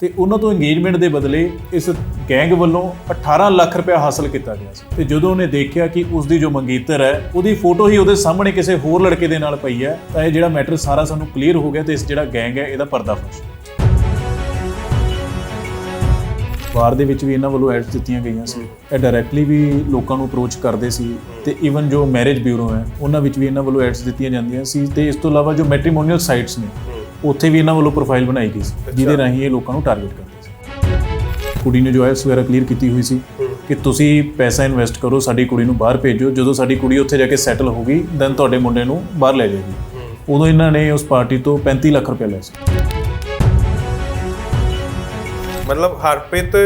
ਤੇ ਉਹਨਾਂ ਤੋਂ ਇੰਗੇਜਮੈਂਟ ਦੇ ਬਦਲੇ ਇਸ ਗੈਂਗ ਵੱਲੋਂ 18 ਲੱਖ ਰੁਪਏ ਹਾਸਲ ਕੀਤਾ ਗਿਆ ਸੀ। ਤੇ ਜਦੋਂ ਉਹਨੇ ਦੇਖਿਆ ਕਿ ਉਸ ਦੀ ਜੋ ਮੰਗੀਤਰ ਹੈ, ਉਹਦੀ ਫੋਟੋ ਹੀ ਉਹਦੇ ਸਾਹਮਣੇ ਕਿਸੇ ਹੋਰ ਲੜਕੇ ਦੇ ਨਾਲ ਪਈ ਹੈ, ਤਾਂ ਇਹ ਜਿਹੜਾ ਮੈਟਰ ਸਾਰਾ ਸਾਨੂੰ ਕਲੀਅਰ ਹੋ ਗਿਆ ਤੇ ਇਸ ਜਿਹੜਾ ਗੈਂਗ ਹੈ, ਇਹਦਾ ਪਰਦਾਫਾਸ਼। ਬਾਰ ਦੇ ਵਿੱਚ ਵੀ ਇਹਨਾਂ ਵੱਲੋਂ ਐਡਸ ਦਿੱਤੀਆਂ ਗਈਆਂ ਸੀ। ਇਹ ਡਾਇਰੈਕਟਲੀ ਵੀ ਲੋਕਾਂ ਨੂੰ ਅਪਰੋਚ ਕਰਦੇ ਸੀ ਤੇ ਇਵਨ ਜੋ ਮੈਰਿਜ ਬਿਊਰੋ ਹੈ, ਉਹਨਾਂ ਵਿੱਚ ਵੀ ਇਹਨਾਂ ਵੱਲੋਂ ਐਡਸ ਦਿੱਤੀਆਂ ਜਾਂਦੀਆਂ ਸੀ। ਤੇ ਇਸ ਤੋਂ ਇਲਾਵਾ ਜੋ ਮੈਟ੍ਰੀਮੋਨੀਅਲ ਸਾਈਟਸ ਨੇ ਉੱਥੇ ਵੀ ਇਹਨਾਂ ਵੱਲੋਂ ਪ੍ਰੋਫਾਈਲ ਬਣਾਈ ਗਈ ਸੀ ਜਿਹਦੇ ਰਾਹੀਂ ਇਹ ਲੋਕਾਂ ਨੂੰ ਟਾਰਗੇਟ ਕਰਦੇ ਸੀ। ਕੁੜੀ ਨੇ ਜੋ ਐਡਸ ਵਗੈਰਾ ਕਲੀਅਰ ਕੀਤੀ ਹੋਈ ਸੀ ਕਿ ਤੁਸੀਂ ਪੈਸਾ ਇਨਵੈਸਟ ਕਰੋ ਸਾਡੀ ਕੁੜੀ ਨੂੰ ਬਾਹਰ ਭੇਜੋ ਜਦੋਂ ਸਾਡੀ ਕੁੜੀ ਉੱਥੇ ਜਾ ਕੇ ਸੈਟਲ ਹੋ ਗਈ ਦੈਨ ਤੁਹਾਡੇ ਮੁੰਡੇ ਨੂੰ ਬਾਹਰ ਲੈ ਜਾਏਗੀ। ਉਦੋਂ ਇਹਨਾਂ ਨੇ ਉਸ ਪਾਰਟੀ ਤੋਂ 35 ਲੱਖ ਰੁਪਏ ਲਏ ਸੀ। ਮਤਲਬ ਹਰਪ੍ਰੀਤ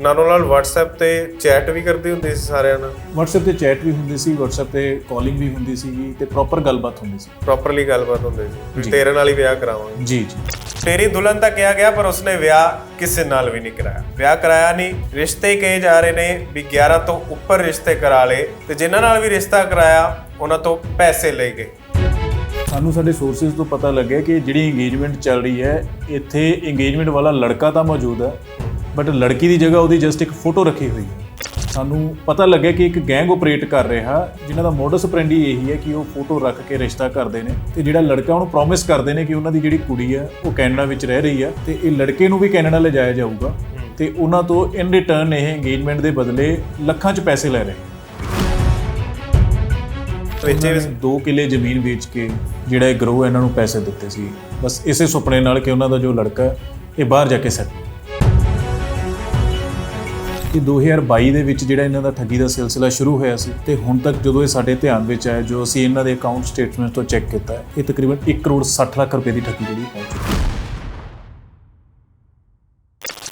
ਨਾਲੋਂ ਨਾਲ WhatsApp ਤੇ ਚੈਟ ਵੀ ਕਰਦੀ ਹੁੰਦੀ ਸੀ ਸਾਰਿਆਂ ਨਾਲ। WhatsApp ਤੇ ਚੈਟ ਵੀ ਹੁੰਦੀ ਸੀ WhatsApp ਤੇ ਕਾਲਿੰਗ ਵੀ ਹੁੰਦੀ ਸੀਗੀ ਤੇ ਪ੍ਰੋਪਰ ਗੱਲਬਾਤ ਹੁੰਦੀ ਸੀ। ਪ੍ਰੋਪਰਲੀ ਗੱਲਬਾਤ ਹੁੰਦੀ ਸੀ। ਵੀ ਤੇਰੇ ਨਾਲ ਹੀ ਵਿਆਹ ਕਰਾਵਾਂਗੇ। ਜੀ ਜੀ। ਤੇਰੀ ਦੁਲਹਨ ਤਾਂ ਕਿਹਾ ਗਿਆ ਪਰ ਉਸਨੇ ਵਿਆਹ ਕਿਸੇ ਨਾਲ ਵੀ ਨਹੀਂ ਕਰਾਇਆ। ਵਿਆਹ ਕਰਾਇਆ ਨਹੀਂ। ਰਿਸ਼ਤੇ ਕਹੇ ਜਾ ਰਹੇ ਨੇ ਵੀ 11 ਤੋਂ ਉੱਪਰ ਰਿਸ਼ਤੇ ਕਰਾ ਲਏ ਤੇ ਜਿਨ੍ਹਾਂ ਨਾਲ ਵੀ ਰਿਸ਼ਤਾ ਕਰਾਇਆ ਉਹਨਾਂ ਤੋਂ ਪੈਸੇ ਲਏ ਗਏ। ਸਾਨੂੰ ਸਾਡੇ ਸੋਰਸਸ ਤੋਂ ਪਤਾ ਲੱਗਿਆ ਕਿ ਜਿਹੜੀ ਇੰਗੇਜਮੈਂਟ ਚੱਲ ਰਹੀ ਹੈ ਇੱਥੇ ਇੰਗੇਜਮੈਂਟ ਵਾਲਾ ਲੜਕਾ ਤਾਂ ਮੌਜੂਦ ਹੈ। ਬਟ ਲੜਕੀ ਦੀ ਜਗ੍ਹਾ ਉਹਦੀ ਜਸਟ ਇੱਕ ਫੋਟੋ ਰੱਖੀ ਹੋਈ। ਹੈ ਸਾਨੂੰ ਪਤਾ ਲੱਗਿਆ ਕਿ ਇੱਕ ਗੈਂਗ ਆਪਰੇਟ ਕਰ ਰਿਹਾ ਜਿਨ੍ਹਾਂ ਦਾ ਮੋਡਸ ਆਪਰੈਂਡੀ ਇਹੀ ਹੈ ਕਿ ਉਹ ਫੋਟੋ ਰੱਖ ਕੇ ਰਿਸ਼ਤਾ ਕਰਦੇ ਨੇ ਤੇ ਜਿਹੜਾ ਲੜਕਾ ਉਹਨੂੰ ਪ੍ਰੋਮਿਸ ਕਰਦੇ ਨੇ ਕਿ ਉਹਨਾਂ ਦੀ ਜਿਹੜੀ ਕੁੜੀ ਹੈ ਉਹ ਕੈਨੇਡਾ ਵਿੱਚ ਰਹਿ ਰਹੀ ਹੈ ਤੇ ਇਹ ਲੜਕੇ ਨੂੰ ਵੀ ਕੈਨੇਡਾ ਲਿਜਾਇਆ ਜਾਊਗਾ ਤੇ ਉਹਨਾਂ ਤੋਂ ਇਨ ਰਿਟਰਨ ਇਹ ਇੰਗੇਜਮੈਂਟ ਦੇ ਬਦਲੇ ਲੱਖਾਂ 'ਚ ਪੈਸੇ ਲੈ ਰਹੇ। ਨੇ 2 ਕਿੱਲੇ ਜ਼ਮੀਨ ਵੇਚ ਕੇ ਜਿਹੜਾ ਇਹ ਗਰੋਹ ਇਹਨਾਂ ਨੂੰ ਪੈਸੇ ਦਿੱਤੇ ਸੀ। ਬਸ ਇਸੇ ਸੁਪਨੇ ਨਾਲ ਕਿ ਉਹਨਾਂ ਦਾ ਜੋ ਲੜਕਾ ਇਹ ਬਾਹਰ ਜਾ ਕੇ ਸੈੱਟ ਕਿ 2022 ਦੇ ਵਿੱਚ ਜਿਹੜਾ ਇਹਨਾਂ ਦਾ ਠੱਗੀ ਦਾ ਸਿਲਸਿਲਾ ਸ਼ੁਰੂ ਹੋਇਆ ਸੀ ਤੇ ਹੁਣ ਤੱਕ ਜਦੋਂ ਇਹ ਸਾਡੇ ਧਿਆਨ ਵਿੱਚ ਆਇਆ, ਜੋ ਅਸੀਂ ਇਹਨਾਂ ਦੇ ਅਕਾਊਂਟ ਸਟੇਟਮੈਂਟ ਤੋਂ ਚੈੱਕ ਕੀਤਾ ਇਹ ਤਕਰੀਬਨ 1 ਕਰੋੜ 60 ਲੱਖ ਰੁਪਏ ਦੀ ਠੱਗੀ ਜਿਹੜੀ ਪਹੁੰਚ ਚੁੱਕੀ ਹੈ।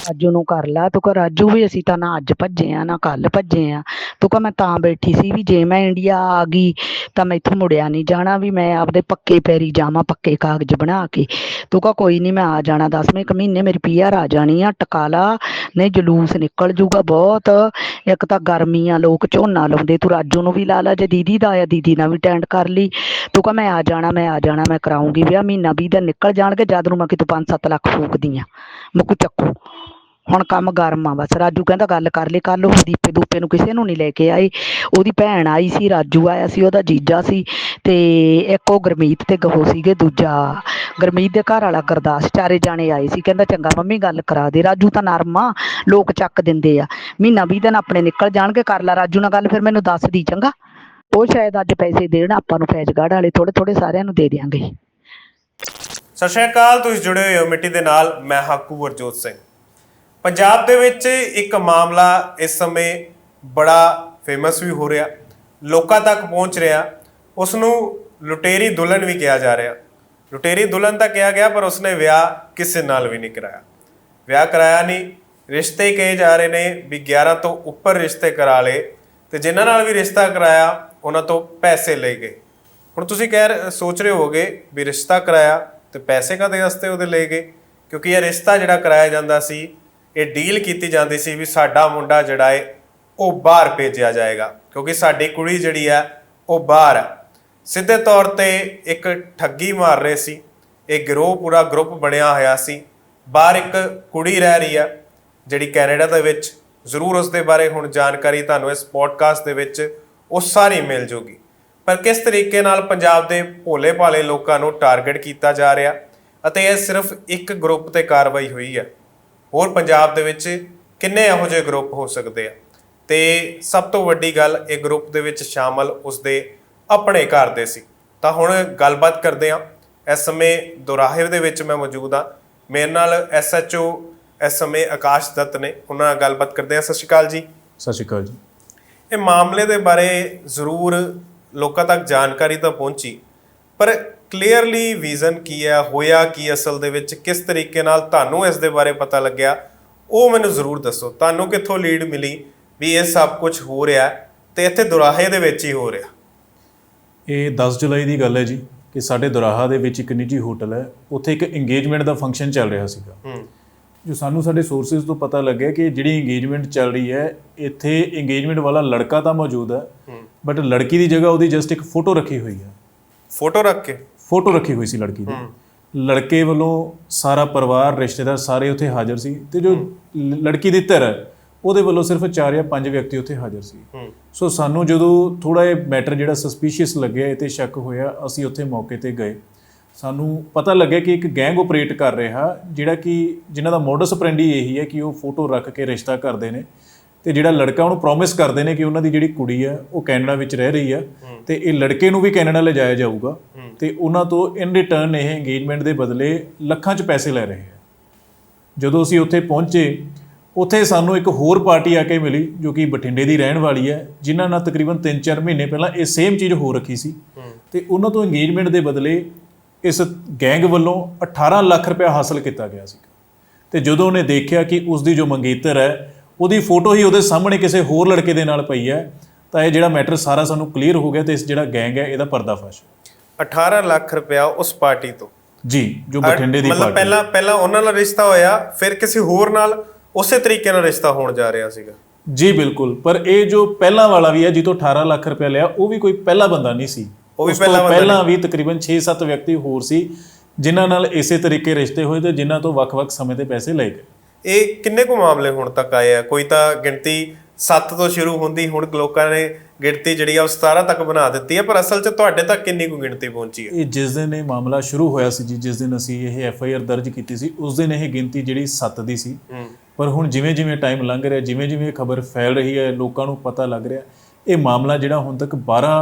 ਰਾਜੂ ਨੂੰ ਕਰ ਲਾ। ਤੂੰ ਕਹ ਰਾਜੂ ਵੀ ਅਸੀਂ ਤਾਂ ਨਾ ਅੱਜ ਭੱਜੇ ਆ, ਨਾ ਕੱਲ ਭੱਜੇ ਆ। ਤੂੰ ਕਹ ਮੈਂ ਤਾਂ ਬੈਠੀ ਸੀ ਵੀ ਜੇ ਮੈਂ ਇੰਡੀਆ ਆ ਗਈ ਤਾਂ ਮੈਥੋਂ ਮੁੜਿਆ ਨਹੀਂ ਜਾਣਾ ਵੀ ਮੈਂ ਆਪਦੇ ਪੱਕੇ ਪੈਰੀ ਜਾਵਾਂ, ਪੱਕੇ ਕਾਗਜ਼ ਬਣਾ ਕੇ। ਤੂੰ ਕਹ ਕੋਈ ਨਹੀਂ ਮੈਂ ਆ ਜਾਣਾ 10ਵੇਂ ਕੁ ਮਹੀਨੇ ਮੇਰੀ ਪੀਆਰ ਆ ਜਾਣੀ ਆ, ਟਕਾ ਨਹੀਂ ਜਲੂਸ ਨਿਕਲ ਜੂਗਾ ਬਹੁਤ। ਇੱਕ ਤਾਂ ਗਰਮੀ ਆ ਲੋਕ ਝੋਨਾ ਲਾਉਂਦੇ, ਤੂੰ ਰਾਜੂ ਨੂੰ ਵੀ ਲਾ ਲਾ, ਜੇ ਦੀਦੀ ਦਾ ਆ ਦੀਦੀ ਨਾਲ ਵੀ ਟੈਂਡ ਕਰ ਲਈ। ਤੂੰ ਕਹ ਮੈਂ ਆ ਜਾਣਾ, ਮੈਂ ਆ ਜਾਣਾ, ਮੈਂ ਕਰਾਉਂਗੀ ਵਿਆਹ, ਮਹੀਨਾ ਵੀਹ ਦਾ ਨਿਕਲ ਜਾਣਗੇ, ਜਦ ਨੂੰ ਮੈਂ ਕਿਤੋਂ 5-7 ਲੱਖ ਫੂਕਦੀ ਆ। ਮੈਂ ਮੁੱਕ ਚੱਕੂ। ਹੁਣ ਕੰਮ ਗਰਮ ਆ ਬਸ। ਰਾਜੂ ਕਹਿੰਦਾ ਗੱਲ ਕਰ ਲਈ ਕੱਲ ਉਹ ਦੀਪੇ ਦੂਪੇ ਨੂੰ ਕਿਸੇ ਨੂੰ ਨਹੀਂ ਲੈ ਕੇ ਆਏ ਉਹਦੀ ਭੈਣ ਆਈ ਸੀ, ਰਾਜੂ ਆਇਆ ਸੀ, ਉਹਦਾ ਜੀਜਾ ਸੀ ਤੇ ਇੱਕ ਉਹ ਗਰਮੀਤ ਤੇ ਗਹੋ ਸੀਗੇ ਦੂਜਾ। ਗਰਮੀਤ ਦੇ ਘਰ ਵਾਲਾ ਗੁਰਦਾਸ ਚਾਰੇ ਜਾਣੇ ਆਏ ਸੀ, ਕਹਿੰਦਾ ਚੰਗਾ ਮੰਮੀ ਗੱਲ ਕਰਾ ਦੇ। ਰਾਜੂ ਤਾਂ ਨਰਮ ਲੋਕ ਚੱਕ ਦਿੰਦੇ ਆ। ਮਹੀਨਾ ਵੀਹ ਦਿਨ ਆਪਣੇ ਨਿਕਲ ਜਾਣਗੇ, ਕਰ ਲਾ ਰਾਜੂ ਨਾਲ ਗੱਲ, ਫਿਰ ਮੈਨੂੰ ਦੱਸ ਦੀ ਚੰਗਾ। ਉਹ ਸ਼ਾਇਦ ਅੱਜ ਪੈਸੇ ਦੇਣ, ਆਪਾਂ ਨੂੰ ਫੈਜਗੜ ਵਾਲੇ ਥੋੜੇ ਥੋੜੇ ਸਾਰਿਆਂ ਨੂੰ ਦੇ ਦਿਆਂਗੇ। ਸਤਿ ਸ਼੍ਰੀ ਅਕਾਲ, ਤੁਸੀਂ ਜੁੜੇ ਹੋਏ ਹੋ ਮਿੱਟੀ ਦੇ ਨਾਲ, ਮੈਂ ਹਾਕੂ ਵਰਜੋਤ ਸਿੰਘ। ਪੰਜਾਬ ਦੇ ਵਿੱਚ ਇੱਕ ਮਾਮਲਾ ਇਸ ਸਮੇਂ ਬੜਾ ਫੇਮਸ ਵੀ ਹੋ ਰਿਹਾ, ਲੋਕਾਂ ਤੱਕ ਪਹੁੰਚ ਰਿਹਾ। ਉਸ ਨੂੰ ਲੁਟੇਰੀ ਦੁਲਹਨ ਵੀ ਕਿਹਾ ਜਾ ਰਿਹਾ। ਲੁਟੇਰੀ ਦੁਲਹਨ ਤਾਂ ਕਿਹਾ ਗਿਆ, ਪਰ ਉਸਨੇ ਵਿਆਹ ਕਿਸੇ ਨਾਲ ਵੀ ਨਹੀਂ ਕਰਾਇਆ। ਵਿਆਹ ਕਰਾਇਆ ਨਹੀਂ। ਰਿਸ਼ਤੇ ਹੀ ਕਹੇ ਜਾ ਰਹੇ ਨੇ ਵੀ 11 ਤੋਂ ਉੱਪਰ ਰਿਸ਼ਤੇ ਕਰਾ ਲਏ ਤੇ ਜਿਨ੍ਹਾਂ ਨਾਲ ਵੀ ਰਿਸ਼ਤਾ ਕਰਾਇਆ, ਉਹਨਾਂ ਤੋਂ ਪੈਸੇ ਲਏ ਗਏ। ਹੁਣ ਤੁਸੀਂ ਕਹਿ ਸੋਚ ਰਹੇ ਹੋਗੇ ਵੀ ਰਿਸ਼ਤਾ ਕਰਾਇਆ ਤੇ ਪੈਸੇ ਕਾਦੇ ਵਾਸਤੇ ਉਹਦੇ ਲਏ ਗਏ? ਕਿਉਂਕਿ ਇਹ ਰਿਸ਼ਤਾ ਜਿਹੜਾ ਕਰਾਇਆ ਜਾਂਦਾ ਸੀ ਇਹ ਡੀਲ ਕੀਤੀ ਜਾਂਦੀ ਸੀ ਵੀ ਸਾਡਾ ਮੁੰਡਾ ਜਿਹੜਾ ਹੈ ਉਹ ਬਾਹਰ ਭੇਜਿਆ ਜਾਏਗਾ, ਕਿਉਂਕਿ ਸਾਡੀ ਕੁੜੀ ਜਿਹੜੀ ਹੈ ਉਹ ਬਾਹਰ ਹੈ ਸਿੱਧੇ ਤੌਰ ਤੇ ਇੱਕ ਠੱਗੀ ਮਾਰ ਰਹੇ ਸੀ, ਇਹ ਗਿਰੋਹ ਪੂਰਾ ਗਰੁੱਪ ਬਣਿਆ ਹੋਇਆ ਸੀ। ਬਾਹਰ ਇੱਕ ਕੁੜੀ ਰਹਿ ਰਹੀ ਆ, ਜਿਹੜੀ ਕੈਨੇਡਾ ਦੇ ਵਿੱਚ, ਜ਼ਰੂਰ ਉਸ ਦੇ ਬਾਰੇ ਹੁਣ ਜਾਣਕਾਰੀ ਤੁਹਾਨੂੰ ਇਸ ਪੋਡਕਾਸਟ ਦੇ ਵਿੱਚ ਉਹ ਸਾਰੀ ਮਿਲ ਜੂਗੀ। ਪਰ ਕਿਸ ਤਰੀਕੇ ਨਾਲ ਪੰਜਾਬ ਦੇ ਭੋਲੇ ਭਾਲੇ ਲੋਕਾਂ ਨੂੰ ਟਾਰਗੇਟ ਕੀਤਾ ਜਾ ਰਿਹਾ, ਅਤੇ ਇਹ ਸਿਰਫ ਇੱਕ ਗਰੁੱਪ ਤੇ ਕਾਰਵਾਈ ਹੋਈ ਹੈ ਹੋਰ ਪੰਜਾਬ ਦੇ ਵਿੱਚ ਕਿੰਨੇ ਇਹੋ ਜਿਹੇ ਗਰੁੱਪ ਹੋ ਸਕਦੇ ਆ? ਤੇ ਸਭ ਤੋਂ ਵੱਡੀ ਗੱਲ ਇਹ ਗਰੁੱਪ ਦੇ ਵਿੱਚ ਸ਼ਾਮਲ ਉਸਦੇ ਆਪਣੇ ਘਰ ਦੇ ਸੀ। ਤਾਂ ਹੁਣ ਗੱਲਬਾਤ ਕਰਦੇ ਆ ਇਸ ਸਮੇਂ ਦੁਰਾਹੇ ਦੇ ਵਿੱਚ ਮੈਂ ਮੌਜੂਦ ਆ ਮੇਰੇ ਨਾਲ ਐਸਐਚਓ ਇਸ ਸਮੇਂ ਆਕਾਸ਼ ਦੱਤ ਨੇ। ਉਹਨਾਂ ਨਾਲ ਗੱਲਬਾਤ ਕਰਦੇ ਆ ਸਤਿ ਸ਼੍ਰੀ ਅਕਾਲ ਜੀ। ਸਤਿ ਸ਼੍ਰੀ ਅਕਾਲ ਜੀ। ਇਹ ਮਾਮਲੇ ਦੇ ਬਾਰੇ ਜ਼ਰੂਰ ਲੋਕਾਂ ਤੱਕ ਜਾਣਕਾਰੀ ਤਾਂ ਪਹੁੰਚੀ। ਪਰ ਕਲੀਅਰਲੀ ਵਿਜ਼ਨ ਕੀ ਹੈ ਹੋਇਆ ਕੀ ਅਸਲ ਦੇ ਵਿੱਚ ਕਿਸ ਤਰੀਕੇ ਨਾਲ ਤੁਹਾਨੂੰ ਇਸ ਦੇ ਬਾਰੇ ਪਤਾ ਲੱਗਿਆ ਉਹ ਮੈਨੂੰ ਜ਼ਰੂਰ ਦੱਸੋ। ਤੁਹਾਨੂੰ ਕਿੱਥੋਂ ਲੀਡ ਮਿਲੀ ਵੀ ਇਹ ਸਭ ਕੁਝ ਹੋ ਰਿਹਾ ਤੇ ਇੱਥੇ ਦੁਰਾਹੇ ਦੇ ਵਿੱਚ ਹੀ ਹੋ ਰਿਹਾ? ਇਹ 10 ਜੁਲਾਈ ਦੀ ਗੱਲ ਹੈ ਜੀ ਕਿ ਸਾਡੇ ਦੁਰਾਹਾ ਦੇ ਵਿੱਚ ਇੱਕ ਨਿੱਜੀ ਹੋਟਲ ਹੈ ਉੱਥੇ ਇੱਕ ਇੰਗੇਜਮੈਂਟ ਦਾ ਫੰਕਸ਼ਨ ਚੱਲ ਰਿਹਾ ਸੀਗਾ। ਹੂੰ। ਜੋ ਸਾਨੂੰ ਸਾਡੇ ਸੋਰਸਸ ਤੋਂ ਪਤਾ ਲੱਗਿਆ ਕਿ ਜਿਹੜੀ ਇੰਗੇਜਮੈਂਟ ਚੱਲ ਰਹੀ ਹੈ ਇੱਥੇ ਇੰਗੇਜਮੈਂਟ ਵਾਲਾ ਲੜਕਾ ਤਾਂ ਮੌਜੂਦ ਹੂੰ ਬਟ ਲੜਕੀ ਦੀ ਜਗ੍ਹਾ ਉਹਦੀ ਜਸਟ ਇੱਕ ਫੋਟੋ ਰੱਖੀ ਹੋਈ ਹੈ। ਫੋਟੋ ਰੱਖ ਕੇ? ਫੋਟੋ ਰੱਖੀ ਹੋਈ ਸੀ ਲੜਕੀ ਦੀ। ਲੜਕੇ ਵੱਲੋਂ ਸਾਰਾ ਪਰਿਵਾਰ ਰਿਸ਼ਤੇਦਾਰ ਸਾਰੇ ਉੱਥੇ ਹਾਜ਼ਰ ਸੀ ਤੇ ਜੋ ਲੜਕੀ ਦੀ ਧਿਰ ਉਹਦੇ ਵੱਲੋਂ ਸਿਰਫ 4 ਜਾਂ 5 ਵਿਅਕਤੀ ਉੱਥੇ ਹਾਜ਼ਰ ਸੀ। ਸੋ ਸਾਨੂੰ ਜਦੋਂ ਥੋੜਾ ਇਹ ਮੈਟਰ ਜਿਹੜਾ ਸਸਪੀਸ਼ੀਅਸ ਲੱਗਿਆ ਤੇ ਸ਼ੱਕ ਹੋਇਆ ਅਸੀਂ ਉੱਥੇ ਮੌਕੇ ਤੇ ਗਏ। ਸਾਨੂੰ ਪਤਾ ਲੱਗਿਆ ਕਿ ਇੱਕ ਗੈਂਗ ਆਪਰੇਟ ਕਰ ਰਿਹਾ ਜਿਹੜਾ ਕਿ ਜਿਨ੍ਹਾਂ ਦਾ ਮੋਡਸ ਆਪਰੈਂਡੀ ਇਹੀ ਹੈ ਕਿ ਉਹ ਫੋਟੋ ਰੱਖ ਕੇ ਰਿਸ਼ਤਾ ਕਰਦੇ ਨੇ। ਤੇ ਜਿਹੜਾ ਲੜਕਾ ਉਹਨੂੰ ਪ੍ਰੋਮਿਸ ਕਰਦੇ ਨੇ ਕਿ ਉਹਨਾਂ ਦੀ ਜਿਹੜੀ ਕੁੜੀ ਆ ਉਹ ਕੈਨੇਡਾ ਵਿੱਚ ਰਹਿ ਰਹੀ ਆ। ਤੇ ਇਹ ਲੜਕੇ ਨੂੰ ਵੀ ਕੈਨੇਡਾ ਲਿਜਾਇਆ ਜਾਊਗਾ। ਤੇ ਉਹਨਾਂ ਤੋਂ ਇਨ ਰਿਟਰਨ ਇਹ ਇੰਗੇਜਮੈਂਟ ਦੇ ਬਦਲੇ ਲੱਖਾਂ 'ਚ ਪੈਸੇ ਲੈ ਰਹੇ ਆ। ਜਦੋਂ ਅਸੀਂ ਉੱਥੇ ਪਹੁੰਚੇ ਉੱਥੇ ਸਾਨੂੰ ਇੱਕ ਹੋਰ ਪਾਰਟੀ ਆ ਕੇ ਮਿਲੀ ਜੋ ਕਿ ਬਠਿੰਡੇ ਦੀ ਰਹਿਣ ਵਾਲੀ ਹੈ ਜਿਨ੍ਹਾਂ ਨਾਲ ਤਕਰੀਬਨ 3-4 ਮਹੀਨੇ ਪਹਿਲਾਂ ਇਹ ਸੇਮ ਚੀਜ਼ ਹੋ ਰੱਖੀ ਸੀ। ਤੇ ਉਹਨਾਂ ਤੋਂ ਇੰਗੇਜਮੈਂਟ ਦੇ ਬਦਲੇ ਇਸ ਗੈਂਗ ਵੱਲੋਂ 18 ਲੱਖ ਰੁਪਏ ਹਾਸਲ ਕੀਤਾ ਗਿਆ ਸੀ। ਤੇ ਜਦੋਂ ਉਹਨੇ ਦੇਖਿਆ ਕਿ ਉਸ ਦੀ ਜੋ ਮੰਗੇਤਰ ਹੈ ਉਹਦੀ ਫੋਟੋ ਹੀ ਉਹਦੇ ਸਾਹਮਣੇ ਕਿਸੇ ਹੋਰ ਲੜਕੇ ਦੇ ਨਾਲ ਪਈ ਹੈ। ਤਾਂ ਇਹ ਜਿਹੜਾ ਮੈਟਰ ਸਾਰਾ ਸਾਨੂੰ ਕਲੀਅਰ ਹੋ ਗਿਆ ਤੇ ਇਸ ਜਿਹੜਾ ਗੈਂਗ ਹੈ ਇਹਦਾ ਪਰਦਾਫਾਸ਼ 18 ਲੱਖ ਰੁਪਇਆ ਉਸ ਪਾਰਟੀ ਤੋਂ। ਜੀ ਜੋ ਬਠਿੰਡੇ ਦੀ ਮਤਲਬ ਪਾਰਟੀ ਪਹਿਲਾਂ ਪਹਿਲਾਂ ਉਹਨਾਂ ਨਾਲ ਰਿਸ਼ਤਾ ਹੋਇਆ ਫਿਰ ਕਿਸੇ ਹੋਰ ਨਾਲ ਉਸੇ ਤਰੀਕੇ ਨਾਲ ਰਿਸ਼ਤਾ ਹੋਣ ਜਾ ਰਿਹਾ ਸੀਗਾ। ਜੀ ਬਿਲਕੁਲ। ਪਰ ਇਹ ਜੋ ਪਹਿਲਾਂ ਵਾਲਾ ਵੀ ਹੈ ਜਿੱਥੋਂ 18 ਲੱਖ ਰੁਪਏ ਲਿਆ ਉਹ ਵੀ ਕੋਈ ਪਹਿਲਾ ਬੰਦਾ ਨਹੀਂ ਸੀ। ਉਹ ਵੀ ਪਹਿਲਾ ਬੰਦਾ ਪਹਿਲਾਂ ਵੀ ਤਕਰੀਬਨ 6-7 ਵਿਅਕਤੀ ਹੋਰ ਸੀ ਜਿਨ੍ਹਾਂ ਨਾਲ ਇਸੇ ਤਰੀਕੇ ਰਿਸ਼ਤੇ ਹੋਏ ਤੇ ਜਿਨ੍ਹਾਂ ਤੋਂ ਵੱਖ-ਵੱਖ ਸਮੇਂ ਤੇ ਪੈਸੇ ਲਏ ਗਏ। ਇਹ ਕਿੰਨੇ ਕੁ ਮਾਮਲੇ ਹੁਣ ਤੱਕ ਆਏ ਆ? ਕੋਈ ਤਾਂ ਗਿਣਤੀ 7 ਤੋਂ ਸ਼ੁਰੂ ਹੁੰਦੀ ਹੁਣ ਲੋਕਾਂ ਨੇ ਗਿਣਤੀ ਜਿਹੜੀ ਆ ਉਹ 17 ਤੱਕ ਬਣਾ ਦਿੱਤੀ ਹੈ ਪਰ ਅਸਲ 'ਚ ਤੁਹਾਡੇ ਤੱਕ ਕਿੰਨੀ ਕੁ ਗਿਣਤੀ ਪਹੁੰਚੀ ਹੈ ਇਹ ਜਿਸ ਦਿਨ ਇਹ ਮਾਮਲਾ ਸ਼ੁਰੂ ਹੋਇਆ ਸੀ ਜੀ ਜਿਸ ਦਿਨ ਅਸੀਂ ਇਹ ਐਫ ਆਈ ਆਰ ਦਰਜ ਕੀਤੀ ਸੀ ਉਸ ਦਿਨ ਇਹ ਗਿਣਤੀ ਜਿਹੜੀ 7 ਦੀ ਸੀ। ਹੂੰ। ਪਰ ਹੁਣ ਜਿਵੇਂ ਜਿਵੇਂ ਟਾਈਮ ਲੰਘ ਰਿਹਾ ਜਿਵੇਂ ਜਿਵੇਂ ਇਹ ਖਬਰ ਫੈਲ ਰਹੀ ਹੈ ਲੋਕਾਂ ਨੂੰ ਪਤਾ ਲੱਗ ਰਿਹਾ ਇਹ ਮਾਮਲਾ ਜਿਹੜਾ ਹੁਣ ਤੱਕ 12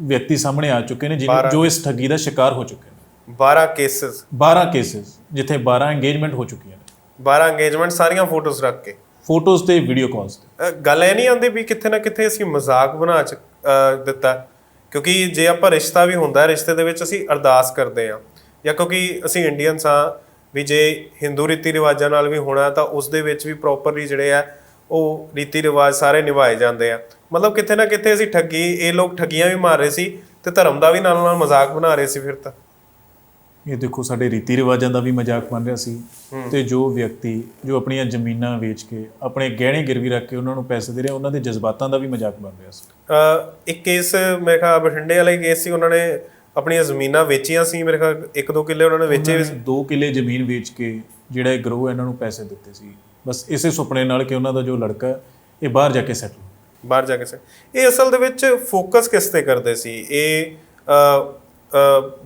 ਵਿਅਕਤੀ ਸਾਹਮਣੇ ਆ ਚੁੱਕੇ ਨੇ ਜਿਹਨਾਂ ਜੋ ਇਸ ਠੱਗੀ ਦਾ ਸ਼ਿਕਾਰ ਹੋ ਚੁੱਕੇ ਨੇ। 12 ਕੇਸਸ 12 ਕੇਸਿਸ ਜਿੱਥੇ 12 ਇੰਗੇਜਮੈਂਟ ਹੋ ਚੁੱਕੀਆਂ ਨੇ। 12 ਇੰਗੇਜਮੈਂਟ ਸਾਰੀਆਂ ਫੋਟੋਜ਼ ਰੱਖ ਕੇ। ਫੋਟੋਜ਼ ਤੇ ਵੀਡੀਓ ਕਾਲਸ ਤੇ ਅ, ਗੱਲ ਇਹ ਨਹੀਂ ਆਉਂਦੀ ਵੀ ਕਿੱਥੇ ਨਾ ਕਿੱਥੇ ਅਸੀਂ ਮਜ਼ਾਕ ਬਣਾ ਚ ਅ, ਦਿੱਤਾ। ਕਿਉਂਕਿ ਜੇ ਆਪਾਂ ਰਿਸ਼ਤਾ ਵੀ ਹੁੰਦਾ ਹੈ, ਰਿਸ਼ਤੇ ਦੇ ਵਿੱਚ ਅਸੀਂ ਅਰਦਾਸ ਕਰਦੇ ਆ ਜਾਂ ਕਿਉਂਕਿ ਅਸੀਂ ਇੰਡੀਅਨਸ ਆ ਵੀ ਜੇ ਹਿੰਦੂ ਰੀਤੀ ਰਿਵਾਜਾਂ ਨਾਲ ਵੀ ਹੋਣਾ ਤਾਂ ਉਸ ਦੇ ਵਿੱਚ ਵੀ ਪ੍ਰੋਪਰਲੀ ਜਿਹੜੇ ਆ ਉਹ ਰੀਤੀ ਰਿਵਾਜ ਸਾਰੇ ਨਿਭਾਏ ਜਾਂਦੇ ਆ। ਮਤਲਬ ਕਿੱਥੇ ਨਾ ਕਿੱਥੇ ਅਸੀਂ ਠੱਗੀ ਇਹ ਲੋਕ ਠੱਗੀਆਂ ਵੀ ਮਾਰ ਰਹੇ ਸੀ ਤੇ ਧਰਮ ਦਾ ਵੀ ਨਾਲ ਨਾਲ ਮਜ਼ਾਕ ਬਣਾ ਰਹੇ ਸੀ ਫਿਰ ਤਾਂ। ਇਹ ਦੇਖੋ ਸਾਡੇ ਰੀਤੀ ਰਿਵਾਜਾਂ ਦਾ ਵੀ ਮਜ਼ਾਕ ਬਣ ਰਿਹਾ ਸੀ। ਤੇ ਜੋ ਵਿਅਕਤੀ ਜੋ ਆਪਣੀਆਂ ਜ਼ਮੀਨਾਂ ਵੇਚ ਕੇ ਆਪਣੇ ਗਹਿਣੇ ਗਿਰਵੀ ਰੱਖ ਕੇ ਉਹਨਾਂ ਨੂੰ ਪੈਸੇ ਦੇ ਰਿਹਾ ਉਹਨਾਂ ਦੇ ਜਜ਼ਬਾਤਾਂ ਦਾ ਵੀ ਮਜ਼ਾਕ ਬਣ ਰਿਹਾ ਸੀ। ਅ, ਇੱਕ ਕੇਸ ਮੇਰੇ ਖਿਆਲ ਬਠਿੰਡੇ ਵਾਲਾ ਕੇਸ ਸੀ ਉਹਨਾਂ ਨੇ ਆਪਣੀਆਂ ਜ਼ਮੀਨਾਂ ਵੇਚੀਆਂ ਸੀ ਮੇਰੇ ਖਿਆਲ ਇੱਕ ਦੋ ਕਿੱਲੇ ਉਹਨਾਂ ਨੇ ਵੇਚੇ। 2 ਕਿੱਲੇ ਜ਼ਮੀਨ ਵੇਚ ਕੇ ਜਿਹੜਾ ਇਹ ਗਰੋਹ ਇਹਨਾਂ ਨੂੰ ਪੈਸੇ ਦਿੱਤੇ ਸੀ। ਬਸ ਇਸੇ ਸੁਪਨੇ ਨਾਲ ਕਿ ਉਹਨਾਂ ਦਾ ਜੋ ਲੜਕਾ ਇਹ ਬਾਹਰ ਜਾ ਕੇ ਸੈਟਲ ਬਾਹਰ ਜਾ ਕੇ ਸੇ ਇਹ ਅਸਲ ਦੇ ਵਿੱਚ ਫੋਕਸ ਕਿਸ ਤੇ ਕਰਦੇ ਸੀ? ਇਹ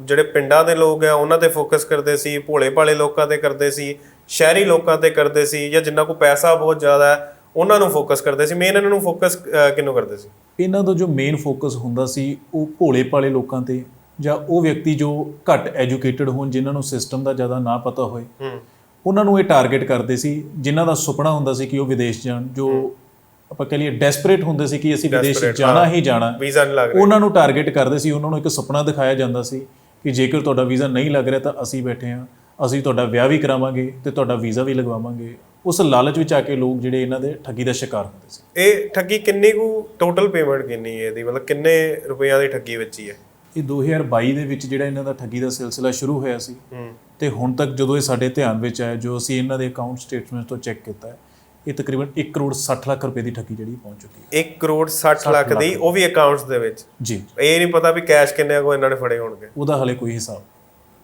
ਜਿਹੜੇ ਪਿੰਡਾਂ ਦੇ ਲੋਕ ਆ ਉਹਨਾਂ ਤੇ ਫੋਕਸ ਕਰਦੇ ਸੀ ਭੋਲੇ ਭਾਲੇ ਲੋਕਾਂ ਤੇ ਕਰਦੇ ਸੀ ਸ਼ਹਿਰੀ ਲੋਕਾਂ ਤੇ ਕਰਦੇ ਸੀ ਜਾਂ ਜਿਨ੍ਹਾਂ ਕੋਲ ਪੈਸਾ ਬਹੁਤ ਜ਼ਿਆਦਾ ਹੈ ਉਹਨਾਂ ਨੂੰ ਫੋਕਸ ਕਰਦੇ ਸੀ। ਮੇਨ ਇਹਨਾਂ ਨੂੰ ਫੋਕਸ ਕਿਹਨੂੰ ਕਰਦੇ ਸੀ? ਇਹਨਾਂ ਦਾ ਜੋ ਮੇਨ ਫੋਕਸ ਹੁੰਦਾ ਸੀ ਉਹ ਭੋਲੇ ਭਾਲੇ ਲੋਕਾਂ ਤੇ ਜਾਂ ਉਹ ਵਿਅਕਤੀ ਜੋ ਘੱਟ ਐਜੂਕੇਟਿਡ ਹੋਣ ਜਿਨ੍ਹਾਂ ਨੂੰ ਸਿਸਟਮ ਦਾ ਜ਼ਿਆਦਾ ਨਾ ਪਤਾ ਹੋਏ ਉਹਨਾਂ ਨੂੰ ਇਹ ਟਾਰਗੇਟ ਕਰਦੇ ਸੀ ਜਿਨ੍ਹਾਂ ਦਾ ਸੁਪਨਾ ਹੁੰਦਾ ਸੀ ਕਿ ਉਹ ਵਿਦੇਸ਼ ਜਾਣ ਜੋ ਆਪਾਂ ਕਹ ਲਈਏ ਡੈਸਪਰੇਟ ਹੁੰਦੇ ਸੀ ਕਿ ਅਸੀਂ ਵਿਦੇਸ਼ ਜਾਣਾ ਹੀ ਜਾਣਾ। ਵੀਜ਼ਾ ਨਹੀਂ ਲੱਗ ਰਿਹਾ। ਉਹਨਾਂ ਨੂੰ ਟਾਰਗੇਟ ਕਰਦੇ ਸੀ ਉਹਨਾਂ ਨੂੰ ਇੱਕ ਸੁਪਨਾ ਦਿਖਾਇਆ ਜਾਂਦਾ ਸੀ ਕਿ ਜੇਕਰ ਤੁਹਾਡਾ ਵੀਜ਼ਾ ਨਹੀਂ ਲੱਗ ਰਿਹਾ ਤਾਂ ਅਸੀਂ ਬੈਠੇ ਹਾਂ ਅਸੀਂ ਤੁਹਾਡਾ ਵਿਆਹ ਵੀ ਕਰਾਵਾਂਗੇ ਤੇ ਤੁਹਾਡਾ ਵੀਜ਼ਾ ਵੀ ਲਗਵਾਵਾਂਗੇ। ਉਸ ਲਾਲਚ ਵਿੱਚ ਆ ਕੇ ਲੋਕ ਜਿਹੜੇ ਇਹਨਾਂ ਦੇ ਠੱਗੀ ਦਾ ਸ਼ਿਕਾਰ ਹੁੰਦੇ ਸੀ। ਇਹ ਠੱਗੀ ਕਿੰਨੀ ਕੁ ਟੋਟਲ ਪੇਮੈਂਟ ਕਿੰਨੀ ਹੈ ਇਹਦੀ? ਮਤਲਬ ਕਿੰਨੇ ਰੁਪਈਆਂ ਦੀ ਠੱਗੀ ਵਿੱਚ ਹੀ ਹੈ? ਇਹ 2022 ਦੇ ਵਿੱਚ ਜਿਹੜਾ ਇਹਨਾਂ ਦਾ ਠੱਗੀ ਦਾ ਸਿਲਸਿਲਾ ਸ਼ੁਰੂ ਹੋਇਆ ਸੀ ਤੇ ਹੁਣ ਤੱਕ ਜਦੋਂ ਇਹ ਸਾਡੇ ਧਿਆਨ ਵਿੱਚ ਆਇਆ ਜੋ ਅਸੀਂ ਇਹਨਾਂ ਦੇ ਅਕਾਊਂਟ ਸਟੇਟਮੈਂਟਸ ਤੋਂ ਚੈੱਕ ਕੀਤਾ ਹੈ ਇਹ ਤਕਰੀਬਨ 1 ਕਰੋੜ 60 ਲੱਖ ਰੁਪਏ ਦੀ ਠੱਗੀ ਜਿਹੜੀ ਪਹੁੰਚ ਚੁੱਕੀ ਹੈ। 1 ਕਰੋੜ 60 ਲੱਖ ਦੀ ਉਹ ਵੀ ਅਕਾਊਂਟਸ ਦੇ ਵਿੱਚ। ਜੀ। ਇਹ ਨਹੀਂ ਪਤਾ ਵੀ ਕੈਸ਼ ਕਿੰਨੇ ਕੋ ਇਹਨਾਂ ਨੇ ਫੜੇ ਹੋਣਗੇ। ਉਹਦਾ ਹਲੇ ਕੋਈ ਹਿਸਾਬ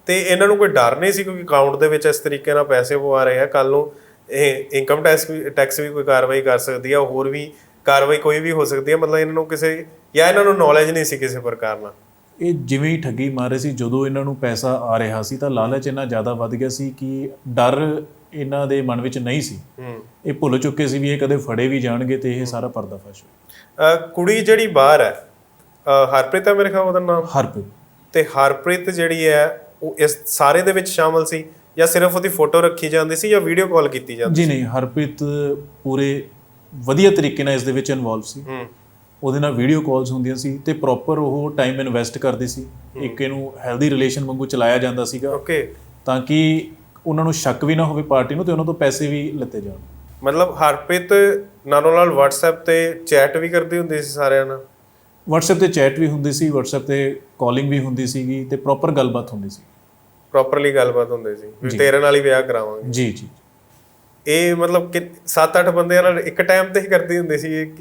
ਤੇ ਇਹਨਾਂ ਨੂੰ ਕੋਈ ਡਰ ਨਹੀਂ ਸੀ ਕਿਉਂਕਿ ਅਕਾਊਂਟ ਦੇ ਵਿੱਚ ਇਸ ਤਰੀਕੇ ਨਾਲ ਪੈਸੇ ਪਵਾ ਰਹੇ ਆ। ਕੱਲ ਨੂੰ ਇਹ ਇਨਕਮ ਟੈਕਸ ਵੀ ਟੈਕਸ ਵੀ ਕੋਈ ਕਾਰਵਾਈ ਕਰ ਸਕਦੀ ਆ ਹੋਰ ਵੀ ਕਾਰਵਾਈ ਕੋਈ ਵੀ ਹੋ ਸਕਦੀ ਹੈ ਮਤਲਬ ਇਹਨਾਂ ਨੂੰ ਕਿਸੇ ਜਾਂ ਇਹਨਾਂ ਨੂੰ ਨੌਲੇਜ ਨਹੀਂ ਸੀ ਕਿਸੇ ਪ੍ਰਕਾਰ ਨਾਲ। ਇਹ ਜਿਵੇਂ ਹੀ ਠੱਗੀ ਮਾਰ ਰਹੇ ਸੀ ਜਦੋਂ ਇਹਨਾਂ ਨੂੰ ਪੈਸਾ ਆ ਰਿਹਾ ਸੀ ਤਾਂ ਲਾਲਚ ਇੰਨਾ ਜ਼ਿਆਦਾ ਵੱਧ ਗਿਆ ਸੀ ਕਿ ਡਰ ਇਹਨਾਂ ਦੇ ਮਨ ਵਿੱਚ ਨਹੀਂ ਸੀ। ਹੂੰ। ਇਹ ਭੁੱਲ ਚੁੱਕੇ ਸੀ ਵੀ ਇਹ ਕਦੇ ਫੜੇ ਵੀ ਜਾਣਗੇ ਤੇ ਇਹ ਸਾਰਾ ਪਰਦਾਫਾਸ਼ ਅਹ ਕੁੜੀ ਜਿਹੜੀ ਬਾਹਰ ਹੈ ਹਰਪ੍ਰੀਤ ਹੈ ਮੇਰੇ ਖਿਆਲ ਉਹਦਾ ਨਾਮ? ਹਰਪ੍ਰੀਤ। ਤੇ ਹਰਪ੍ਰੀਤ ਜਿਹੜੀ ਹੈ ਉਹ ਇਸ ਸਾਰੇ ਦੇ ਵਿੱਚ ਸ਼ਾਮਲ ਸੀ ਜਾਂ ਸਿਰਫ ਉਹਦੀ ਫੋਟੋ ਰੱਖੀ ਜਾਂਦੀ ਸੀ ਜਾਂ ਵੀਡੀਓ ਕਾਲ ਕੀਤੀ ਜਾਂਦੀ ਜੀ ਨਹੀਂ ਹਰਪ੍ਰੀਤ ਪੂਰੇ ਵਧੀਆ ਤਰੀਕੇ ਨਾਲ ਇਸ ਦੇ ਵਿੱਚ ਇਨਵੋਲਵ ਸੀ। ਹੂੰ। ਉਹਦੇ ਨਾਲ ਵੀਡੀਓ ਕਾਲਸ ਹੁੰਦੀਆਂ ਸੀ ਤੇ ਪ੍ਰੋਪਰ ਉਹ ਟਾਈਮ ਇਨਵੈਸਟ ਕਰਦੀ ਸੀ। ਇੱਕ ਇਹਨੂੰ ਹੈਲਦੀ ਰਿਲੇਸ਼ਨ ਵਾਂਗੂ ਚਲਾਇਆ ਜਾਂਦਾ ਸੀਗਾ। ਓਕੇ ਤਾਂ ਕਿ ਉਹਨਾਂ ਨੂੰ ਸ਼ੱਕ ਵੀ ਨਾ ਹੋਵੇ ਪਾਰਟੀ ਨੂੰ ਤੇ ਉਹਨਾਂ ਤੋਂ ਪੈਸੇ ਵੀ ਲਿੱਤੇ ਜਾਣ। ਮਤਲਬ ਹਰਪ੍ਰੀਤ ਨਾਲੋਂ ਨਾਲ WhatsApp ਤੇ ਚੈਟ ਵੀ ਕਰਦੀ ਹੁੰਦੀ ਸੀ ਸਾਰਿਆਂ ਨਾਲ? WhatsApp ਤੇ ਚੈਟ ਵੀ ਹੁੰਦੀ ਸੀ WhatsApp ਤੇ ਕਾਲਿੰਗ ਵੀ ਹੁੰਦੀ ਸੀਗੀ ਤੇ ਪ੍ਰੋਪਰ ਗੱਲਬਾਤ ਹੁੰਦੀ ਸੀ। ਪ੍ਰੋਪਰਲੀ ਗੱਲਬਾਤ ਹੁੰਦੀ ਸੀ। ਵੀ ਤੇਰੇ ਨਾਲ ਹੀ ਵਿਆਹ ਕਰਾਵਾਂਗੇ। ਜੀ ਜੀ। ਇਹ ਮਤਲਬ ਕਿ 7-8 ਬੰਦਿਆਂ ਨਾਲ ਇੱਕ ਟਾਈਮ ਤੇ ਹੀ ਕਰਦੀ ਹੁੰਦੀ ਸੀ ਇਹ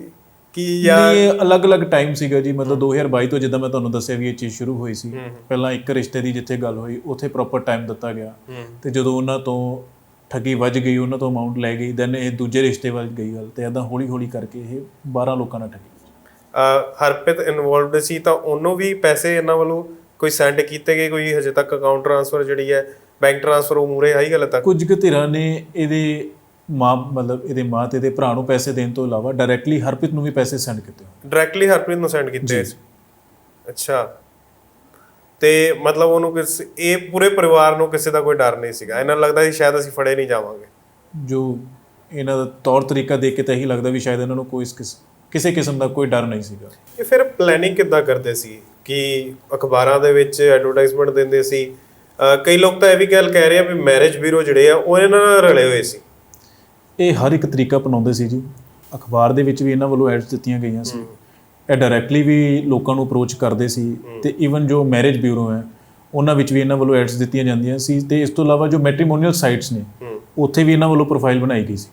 ਕਿ ਨਹੀਂ, ਇਹ ਅਲੱਗ-ਅਲੱਗ ਟਾਈਮ ਸੀਗਾ ਜੀ ਮਤਲਬ 2022 ਤੋਂ ਜਿੱਦਾਂ ਮੈਂ ਤੁਹਾਨੂੰ ਦੱਸਿਆ ਵੀ ਇਹ ਚੀਜ਼ ਸ਼ੁਰੂ ਹੋਈ ਸੀ। ਪਹਿਲਾਂ ਇੱਕ ਰਿਸ਼ਤੇ ਦੀ ਜਿੱਥੇ ਗੱਲ ਹੋਈ ਉੱਥੇ ਪ੍ਰੋਪਰ ਟਾਈਮ ਦਿੱਤਾ ਗਿਆ। ਤੇ ਜਦੋਂ ਉਹਨਾਂ ਤੋਂ ਠੱਗੀ ਵੱਜ ਗਈ ਉਹਨਾਂ ਤੋਂ ਅਮਾਉਂਟ ਲੈ ਗਈ ਦੈਨ ਇਹ ਦੂਜੇ ਰਿਸ਼ਤੇ ਵੱਲ ਗਈ ਗੱਲ ਤੇ ਇਦਾਂ ਹੌਲੀ-ਹੌਲੀ ਕਰਕੇ ਇਹ 12 ਲੋਕਾਂ ਨਾਲ ਠੱਗੀ। ਹਰਪ੍ਰੀਤ ਇਨਵੋਲਵਡ ਸੀ ਤਾਂ ਉਹਨੂੰ ਵੀ ਪੈਸੇ ਇਹਨਾਂ ਵੱਲੋਂ ਕੋਈ ਸੈਂਡ ਕੀਤੇ ਗਏ? ਕੋਈ ਹਜੇ ਤੱਕ ਅਕਾਊਂਟ ਟ੍ਰਾਂਸਫਰ ਜਿਹੜੀ ਹੈ ਬੈਂਕ ਟ੍ਰਾਂਸਫਰ ਉਹ ਮੂਰੇ ਆਈ ਗੱਲ ਤੱਕ? ਕੁਝ ਕੁ ਧਿਰਾਂ ਨੇ ਇਹਦੇ ਮਾਂ ਮਤਲਬ ਇਹਦੇ ਮਾਂ ਤੇ ਇਹਦੇ ਭਰਾ ਨੂੰ ਪੈਸੇ ਦੇਣ ਤੋਂ ਇਲਾਵਾ ਡਾਇਰੈਕਟਲੀ ਹਰਪ੍ਰੀਤ ਨੂੰ ਵੀ ਪੈਸੇ ਸੈਂਡ ਕੀਤੇ। ਡਾਇਰੈਕਟਲੀ ਹਰਪ੍ਰੀਤ ਨੂੰ ਸੈਂਡ ਕੀਤੇ? ਅੱਛਾ। ਤੇ ਮਤਲਬ ਉਹਨੂੰ ਕਿਸ ਇਹ ਪੂਰੇ ਪਰਿਵਾਰ ਨੂੰ ਕਿਸੇ ਦਾ ਕੋਈ ਡਰ ਨਹੀਂ ਸੀਗਾ? ਇਹਨਾਂ ਨੂੰ ਲੱਗਦਾ ਸੀ ਸ਼ਾਇਦ ਅਸੀਂ ਫੜੇ ਨਹੀਂ ਜਾਵਾਂਗੇ। ਜੋ ਇਹਨਾਂ ਦਾ ਤੌਰ ਤਰੀਕਾ ਦੇਖ ਕੇ ਤਾਂ ਇਹੀ ਲੱਗਦਾ ਵੀ ਸ਼ਾਇਦ ਇਹਨਾਂ ਨੂੰ ਕੋਈ ਕਿਸ- ਕਿਸੇ ਕਿਸਮ ਦਾ ਕੋਈ ਡਰ ਨਹੀਂ ਸੀਗਾ। ਇਹ ਫਿਰ ਪਲੈਨਿੰਗ ਕਿੱਦਾਂ ਕਰਦੇ ਸੀ? ਕਿ ਅਖਬਾਰਾਂ ਦੇ ਵਿੱਚ ਐਡਵਰਟਾਈਜ਼ਮੈਂਟ ਦਿੰਦੇ ਸੀ। ਅਹ ਕਈ ਲੋਕ ਤਾਂ ਇਹ ਵੀ ਗੱਲ ਕਹਿ ਰਹੇ ਆ ਵੀ ਮੈਰਿਜ ਬਿਊਰੋ ਜਿਹੜੇ ਆ ਉਹ ਇਹਨਾਂ ਨਾਲ ਰਲੇ ਹੋਏ ਸੀ। ਇਹ ਹਰ ਇੱਕ ਤਰੀਕਾ ਅਪਣਾਉਂਦੇ ਸੀ ਜੀ। ਅਖਬਾਰ ਦੇ ਵਿੱਚ ਵੀ ਇਹਨਾਂ ਵੱਲੋਂ ਐਡਸ ਦਿੱਤੀਆਂ ਗਈਆਂ ਸੀ। ਇਹ ਡਾਇਰੈਕਟਲੀ ਵੀ ਲੋਕਾਂ ਨੂੰ ਅਪਰੋਚ ਕਰਦੇ ਸੀ ਤੇ ਇਵਨ ਜੋ ਮੈਰਿਜ ਬਿਊਰੋ ਹੈ ਉਹਨਾਂ ਵਿੱਚ ਵੀ ਇਹਨਾਂ ਵੱਲੋਂ ਐਡਸ ਦਿੱਤੀਆਂ ਜਾਂਦੀਆਂ ਸੀ ਤੇ ਇਸ ਤੋਂ ਇਲਾਵਾ ਜੋ ਮੈਟ੍ਰੀਮੋਨੀਅਲ ਸਾਈਟਸ ਨੇ ਉੱਥੇ ਵੀ ਇਹਨਾਂ ਵੱਲੋਂ ਪ੍ਰੋਫਾਈਲ ਬਣਾਈ ਗਈ ਸੀ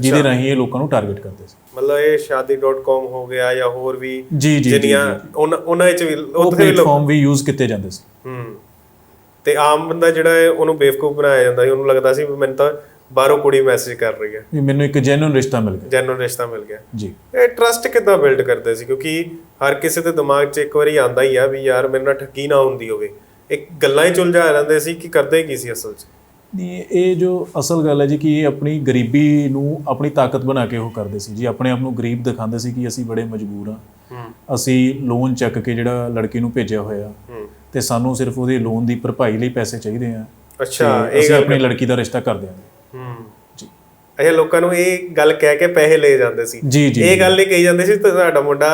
ਜਿਹਦੇ ਰਾਹੀਂ ਇਹ ਲੋਕਾਂ ਨੂੰ ਟਾਰਗੇਟ ਕਰਦੇ ਸੀ। ਮਤਲਬ ਇਹ shaadi.com ਹੋ ਗਿਆ ਜਾਂ ਹੋਰ ਵੀ ਜਿਹੜੀਆਂ ਉਹਨਾਂ ਵਿੱਚ ਵੀ ਉੱਥੇ ਵੀ ਲੋਕ ਪਲੇਟਫਾਰਮ ਵੀ ਯੂਜ਼ ਕੀਤੇ ਜਾਂਦੇ ਸੀ। ਹੂੰ। ਤੇ ਆਮ ਬੰਦਾ ਜਿਹੜਾ ਹੈ ਉਹਨੂੰ ਬੇਵਕੂਫ ਬਣਾਇਆ ਜਾਂਦਾ ਸੀ। ਉਹਨੂੰ ਲੱਗਦਾ ਸੀ ਮੈਨੂੰ ਤਾਂ ਬਾਹਰੋਂ ਕੁੜੀ ਮੈਸੇਜ ਕਰ ਰਹੀ ਹੈ। ਵੀ ਮੈਨੂੰ ਇੱਕ ਜੈਨੂਇਨ ਰਿਸ਼ਤਾ ਮਿਲ ਗਿਆ। ਜੈਨੂਨ ਰਿਸ਼ਤਾ ਮਿਲ ਗਿਆ। ਜੀ। ਇਹ ਟਰਸਟ ਕਿੱਦਾਂ ਬਿਲਡ ਕਰਦੇ ਸੀ? ਕਿਉਂਕਿ ਹਰ ਕਿਸੇ ਦੇ ਦਿਮਾਗ 'ਚ ਇੱਕ ਵਾਰੀ ਆਂਦਾ ਹੀ ਆ ਵੀ ਯਾਰ ਮੇਰੇ ਨਾਲ ਠੱਗੀ ਨਾ ਹੁੰਦੀ ਹੋਵੇ। ਇੱਕ ਗੱਲਾਂ ਹੀ ਚੁਲਝਾ ਰਹਿੰਦੇ ਸੀ ਕਿ ਕਰਦੇ ਕੀ ਸੀ ਅਸਲ 'ਚ? ਨਹੀਂ ਇਹ ਜੋ ਅਸਲ ਗੱਲ ਹੈ ਜੀ ਕਿ ਇਹ ਆਪਣੀ ਗਰੀਬੀ ਨੂੰ ਆਪਣੀ ਤਾਕਤ ਬਣਾ ਕੇ ਉਹ ਕਰਦੇ ਸੀ ਜੀ। ਆਪਣੇ ਆਪ ਨੂੰ ਗਰੀਬ ਦਿਖਾਉਂਦੇ ਸੀ ਕਿ ਅਸੀਂ ਬੜੇ ਮਜਬੂਰ ਹੂੰ। ਅਸੀਂ ਲੋਨ ਚੱਕ ਕੇ ਜਿਹੜਾ ਲੜਕੀ ਨੂੰ ਭੇਜਿਆ ਹੋਇਆ ਤੇ ਸਾਨੂੰ ਸਿਰਫ ਉਹਦੇ ਲੋਨ ਦੀ ਭਰਪਾਈ ਲਈ ਪੈਸੇ ਚਾਹੀਦੇ ਆ। ਅੱਛਾ ਇਹ ਅਸੀਂ ਆਪਣੀ ਲੜਕੀ ਦਾ ਰਿਸ਼ਤਾ ਕਰ ਦਿਆਂਗੇ ਹੂੰ। ਜੀ ਇਹ ਲੋਕਾਂ ਨੂੰ ਇਹ ਗੱਲ ਕਹਿ ਕੇ ਪੈਸੇ ਲਏ ਜਾਂਦੇ ਸੀ। ਜੀ ਜੀ ਇਹ ਗੱਲ ਨਹੀਂ ਕਹੀ ਜਾਂਦੀ ਸੀ ਤੁਹਾਡਾ ਮੁੰਡਾ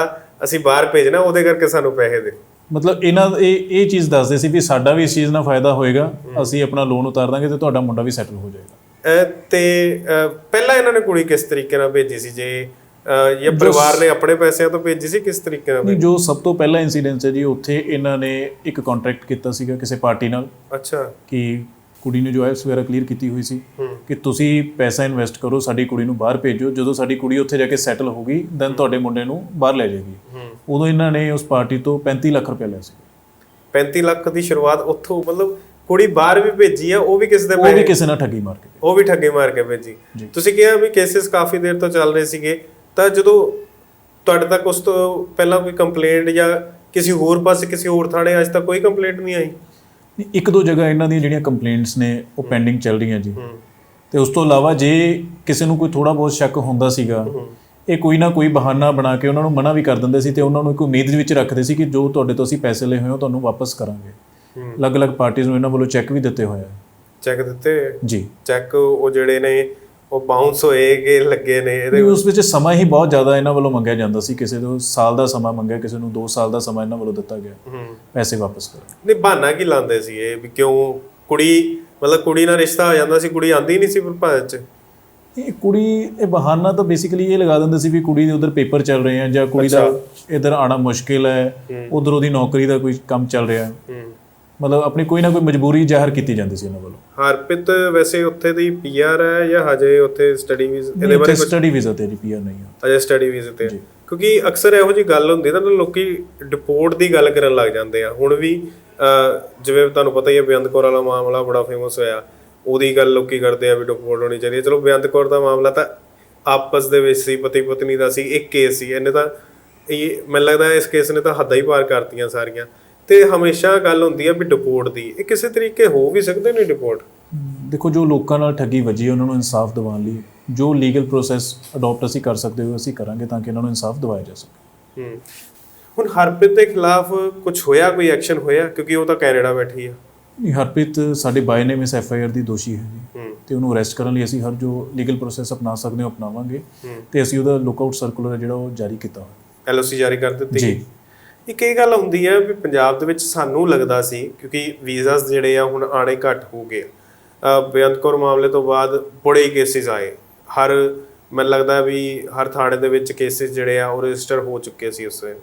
ਅਸੀਂ ਬਾਹਰ ਭੇਜਣਾ ਉਹਦੇ ਕਰਕੇ ਸਾਨੂੰ ਪੈਸੇ ਦੇ। ਮਤਲਬ ਇਹਨਾਂ ਇਹ ਇਹ ਚੀਜ਼ ਦੱਸਦੇ ਸੀ ਵੀ ਸਾਡਾ ਵੀ ਇਸ ਚੀਜ਼ ਨਾਲ ਫਾਇਦਾ ਹੋਏਗਾ ਅਸੀਂ ਆਪਣਾ ਲੋਨ ਉਤਾਰ ਦਾਂਗੇ ਤੇ ਤੁਹਾਡਾ ਮੁੰਡਾ ਵੀ ਸੈਟਲ ਹੋ ਜਾਏਗਾ। ਤੇ ਪਹਿਲਾਂ ਇਹਨਾਂ ਨੇ ਕੁੜੀ ਕਿਸ ਤਰੀਕੇ ਨਾਲ ਭੇਜੀ ਸੀ ਜੇ ਜਾਂ ਪਰਿਵਾਰ ਨੇ ਆਪਣੇ ਪੈਸਿਆਂ ਤੋਂ ਭੇਜੀ ਸੀ ਕਿਸ ਤਰੀਕੇ ਨਾਲ ਜੋ ਸਭ ਤੋਂ ਪਹਿਲਾ ਇਨਸੀਡੈਂਸ ਹੈ ਜੀ ਉੱਥੇ ਇਹਨਾਂ ਨੇ ਇੱਕ ਕੰਟਰੈਕਟ ਕੀਤਾ ਸੀਗਾ ਕਿਸੇ ਪਾਰਟੀ ਨਾਲ। ਅੱਛਾ। ਕਿ ਕੁੜੀ ਨੇ ਜੋ ਹੈ ਸਵੇਰਾ ਕਲੀਅਰ ਕੀਤੀ ਹੋਈ ਸੀ ਕਿ ਤੁਸੀਂ ਪੈਸਾ ਇਨਵੈਸਟ ਕਰੋ ਸਾਡੀ ਕੁੜੀ ਨੂੰ ਬਾਹਰ ਭੇਜੋ ਜਦੋਂ ਸਾਡੀ ਕੁੜੀ ਉੱਥੇ ਜਾ ਕੇ ਸੈਟਲ ਹੋ ਗਈ ਦੈਨ ਤੁਹਾਡੇ ਮੁੰਡੇ ਨੂੰ ਬਾਹਰ ਲੈ ਜਾਏਗੀ। ਉਦੋਂ ਇਹਨਾਂ ਨੇ ਉਸ ਪਾਰਟੀ ਤੋਂ 35 ਲੱਖ ਰੁਪਏ ਲਿਆ ਸੀ। 35 ਲੱਖ ਦੀ ਸ਼ੁਰੂਆਤ ਉੱਥੋਂ ਮਤਲਬ ਕੁੜੀ ਬਾਹਰ ਵੀ ਭੇਜੀ ਆ ਉਹ ਵੀ ਕਿਸ ਦੇ ਉਹ ਵੀ ਕਿਸੇ ਨਾਲ ਠੱਗੀ ਮਾਰ ਕੇ ਉਹ ਵੀ ਠੱਗੇ ਮਾਰ ਕੇ ਭੇਜੀ। ਤੁਸੀਂ ਕਿਹਾ ਵੀ ਕੇਸਿਸ ਕਾਫੀ ਦੇਰ ਤੋਂ ਚੱਲ ਰਹੇ ਸੀਗੇ ਤਾਂ ਜਦੋਂ ਤੁਹਾਡੇ ਤੱਕ ਉਸ ਤੋਂ ਪਹਿਲਾਂ ਕੋਈ ਕੰਪਲੇਂਟ ਜਾਂ ਕਿਸੇ ਹੋਰ ਪਾਸੇ ਕਿਸੇ ਹੋਰ ਥਾਣੇ ਅੱਜ ਤੱਕ ਕੋਈ ਕੰਪਲੇਂਟ ਨਹੀਂ ਆਈ? ਇੱਕ ਦੋ ਜਗ੍ਹਾ ਇਹਨਾਂ ਦੀਆਂ ਜਿਹੜੀਆਂ ਕੰਪਲੇਂਟਸ ਨੇ ਉਹ ਪੈਂਡਿੰਗ ਚੱਲ ਰਹੀਆਂ ਜੀ। ਤੇ ਉਸ ਤੋਂ ਇਲਾਵਾ ਜੇ ਕਿਸੇ ਨੂੰ ਕੋਈ ਥੋੜਾ ਬਹੁਤ ਸ਼ੱਕ ਹੁੰਦਾ ਸੀਗਾ ਇਹ ਕੋਈ ਨਾ ਕੋਈ ਬਹਾਨਾ ਬਣਾ ਕੇ ਉਹਨਾਂ ਨੂੰ ਮਨਾ ਵੀ ਕਰ ਦਿੰਦੇ ਸੀ ਤੇ ਉਹਨਾਂ ਨੂੰ ਇੱਕ ਉਮੀਦ ਵਿੱਚ ਰੱਖਦੇ ਸੀ ਕਿ ਜੋ ਤੁਹਾਡੇ ਤੋਂ ਅਸੀਂ ਪੈਸੇ ਲਏ ਹੋਏ ਹੋ ਤੁਹਾਨੂੰ ਵਾਪਸ ਕਰਾਂਗੇ। ਅਲੱਗ-ਅਲੱਗ ਪਾਰਟੀਆਂ ਨੂੰ ਇਹਨਾਂ ਵੱਲੋਂ ਚੈੱਕ ਵੀ ਦਿੱਤੇ ਹੋਏ ਆ। ਚੈੱਕ ਦਿੱਤੇ? ਜੀ। ਚੈੱਕ ਉਹ ਜਿਹੜੇ ਨੇ ਉਹ ਬਾਉਂਸ ਹੋਏਗੇ ਲੱਗੇ ਨੇ ਇਹਦੇ ਉਸ ਵਿੱਚ ਸਮਾਂ ਹੀ ਬਹੁਤ ਜ਼ਿਆਦਾ ਇਹਨਾਂ ਵੱਲੋਂ ਮੰਗਿਆ ਜਾਂਦਾ ਸੀ। ਕਿਸੇ ਤੋਂ ਸਾਲ ਦਾ ਸਮਾਂ ਮੰਗਿਆ ਕਿਸੇ ਨੂੰ 2 ਸਾਲ ਦਾ ਸਮਾਂ ਇਹਨਾਂ ਵੱਲੋਂ ਦਿੱਤਾ ਗਿਆ। ਪੈਸੇ ਵਾਪਸ ਕਰੋ। ਨਹੀਂ ਬਹਾਨਾ ਕੀ ਲਾਉਂਦੇ ਸੀ ਇਹ? ਵੀ ਕਿਉਂ ਕੁੜੀ ਮਤਲਬ ਕੁੜੀ ਨਾਲ ਰਿਸ਼ਤਾ ਹੋ ਜਾਂਦਾ ਸੀ ਕੁੜੀ ਆਂਦੀ ਨਹੀਂ ਸੀ ਪਰ ਭਾਰਤ ਚ? ਇਹ ਕੁੜੀ ਇਹ ਬਹਾਨਾ ਤਾਂ ਬੇਸਿਕਲੀ ਇਹ ਲਗਾ ਦਿੰਦੇ ਸੀ ਵੀ ਕੁੜੀ ਦੇ ਉਧਰ ਪੇਪਰ ਚੱਲ ਰਹੇ ਆ ਜਾਂ ਕੁੜੀ ਦਾ ਇਧਰ ਆਣਾ ਮੁਸ਼ਕਿਲ ਹੈ। ਉਧਰ ਉਹਦੀ ਨੌਕਰੀ ਦਾ ਕੋਈ ਕੰਮ ਚੱਲ ਰਿਹਾ। ਹੂੰ। ਮਤਲਬ ਆਪਣੀ ਕੋਈ ਨਾ ਕੋਈ ਮਜਬੂਰੀ ਜ਼ਾਹਰ ਕੀਤੀ ਜਾਂਦੀ ਸੀ ਇਹਨਾਂ ਵੱਲੋਂ। ਹਰਪ੍ਰੀਤ ਵੈਸੇ ਉੱਥੇ ਦੀ ਪੀਆਰ ਹੈ ਜਾਂ ਹਜੇ ਉੱਥੇ ਸਟੱਡੀ ਵੀਜ਼ਾ ਇਹਦੇ ਬਾਰੇ ਸਟੱਡੀ ਵੀਜ਼ਾ ਤੇ ਪੀਆਰ ਨਹੀਂ ਆ ਅਜੇ ਸਟੱਡੀ ਵੀਜ਼ੇ ਤੇ। ਕਿਉਂਕਿ ਅਕਸਰ ਇਹੋ ਜੀ ਗੱਲ ਹੁੰਦੀ ਹੈ ਨਾ ਲੋਕੀ ਡਿਪੋਰਟ ਦੀ ਗੱਲ ਕਰਨ ਲੱਗ ਜਾਂਦੇ ਆ। ਹੁਣ ਵੀ ਜਿਵੇਂ ਤੁਹਾਨੂੰ ਪਤਾ ਹੀ ਹੈ ਬੇਅੰਤ ਕੌਰ ਵਾਲਾ ਮਾਮਲਾ ਬੜਾ ਫੇਮਸ ਹੋਇਆ। ਉਹਦੀ ਗੱਲ ਲੋਕੀ ਕਰਦੇ ਆ ਵੀ ਡਿਪੋਰਟ ਹੋਣੀ ਚਾਹੀਦੀ ਹੈ। ਚਲੋ ਬੇਅੰਤ ਕੌਰ ਦਾ ਮਾਮਲਾ ਤਾਂ ਆਪਸ ਦੇ ਵਿੱਚ ਸੀ ਪਤੀ ਪਤਨੀ ਦਾ ਸੀ ਇੱਕ ਕੇਸ ਸੀ। ਇਹਨੇ ਤਾਂ ਇਹ ਮੈਨੂੰ ਲੱਗਦਾ ਇਸ ਕੇਸ ਨੇ ਤਾਂ ਹੱਦਾਂ ਹੀ ਪਾਰ ਕਰਤੀਆਂ ਸਾਰੀਆਂ। ਤੇ ਹਮੇਸ਼ਾ ਗੱਲ ਹੁੰਦੀ ਹੈ ਵੀ ਡਿਪੋਰਟ ਦੀ। ਇਹ ਕਿਸੇ ਤਰੀਕੇ ਹੋ ਵੀ ਸਕਦੇ ਨੇ ਡਿਪੋਰਟ ਦੇਖੋ ਜੋ ਲੋਕਾਂ ਨਾਲ ਠੱਗੀ ਵੱਜੀ ਹੈ, ਉਹਨਾਂ ਨੂੰ ਇਨਸਾਫ ਦਿਵਾਉਣ ਲਈ ਜੋ ਲੀਗਲ ਪ੍ਰੋਸੈਸ ਅਡਾਪਟ ਅਸੀਂ ਕਰ ਸਕਦੇ ਹੋ ਅਸੀਂ ਕਰਾਂਗੇ ਤਾਂ ਕਿ ਇਹਨਾਂ ਨੂੰ ਇਨਸਾਫ ਦਿਵਾਇਆ ਜਾ ਸਕੇ। ਹੂੰ। ਹੁਣ ਹਰਪ੍ਰੀਤ ਦੇ ਖਿਲਾਫ ਕੁਝ ਹੋਇਆ ਕੋਈ ਐਕਸ਼ਨ ਹੋਇਆ? ਕਿਉਂਕਿ ਉਹ ਤਾਂ ਕੈਨੇਡਾ ਬੈਠੀ ਆ। ਨਹੀਂ ਹਰਪ੍ਰੀਤ ਸਾਡੇ ਬਾਈ ਨੇਮ ਇਸ ਐਫ ਆਈ ਆਰ ਦੀ ਦੋਸ਼ੀ ਹੈ ਜੀ। ਤੇ ਉਹਨੂੰ ਅਰੈਸਟ ਕਰਨ ਲਈ ਅਸੀਂ ਹਰ ਜੋ ਲੀਗਲ ਪ੍ਰੋਸੈਸ ਅਪਣਾ ਸਕਦੇ ਹਾਂ ਅਪਣਾਵਾਂਗੇ। ਤੇ ਅਸੀਂ ਉਹਦਾ ਲੁੱਕਆਊਟ ਸਰਕੂਲਰ ਜਿਹੜਾ ਉਹ ਜਾਰੀ ਕੀਤਾ ਹੋਇਆ। ਐਲਓਸੀ ਜਾਰੀ ਕਰ ਦਿੱਤੀ। ਜੀ। ਇੱਕ ਇਹ ਗੱਲ ਹੁੰਦੀ ਹੈ ਵੀ ਪੰਜਾਬ ਦੇ ਵਿੱਚ ਸਾਨੂੰ ਲੱਗਦਾ ਸੀ, ਕਿਉਂਕਿ ਵੀਜ਼ਾਸ ਜਿਹੜੇ ਆ ਹੁਣ ਆਣੇ ਘੱਟ ਹੋ ਗਏ ਆ। ਬੇਅੰਤ ਕੌਰ ਮਾਮਲੇ ਤੋਂ ਬਾਅਦ ਬੜੇ ਕੇਸਿਸ ਆਏ। ਹਰ ਮੈਨੂੰ ਲੱਗਦਾ ਵੀ ਹਰ ਥਾਣੇ ਦੇ ਵਿੱਚ ਕੇਸਿਸ ਜਿਹੜੇ ਆ ਉਹ ਰਜਿਸਟਰ ਹੋ ਚੁੱਕੇ ਸੀ ਉਸ ਵੇਲੇ।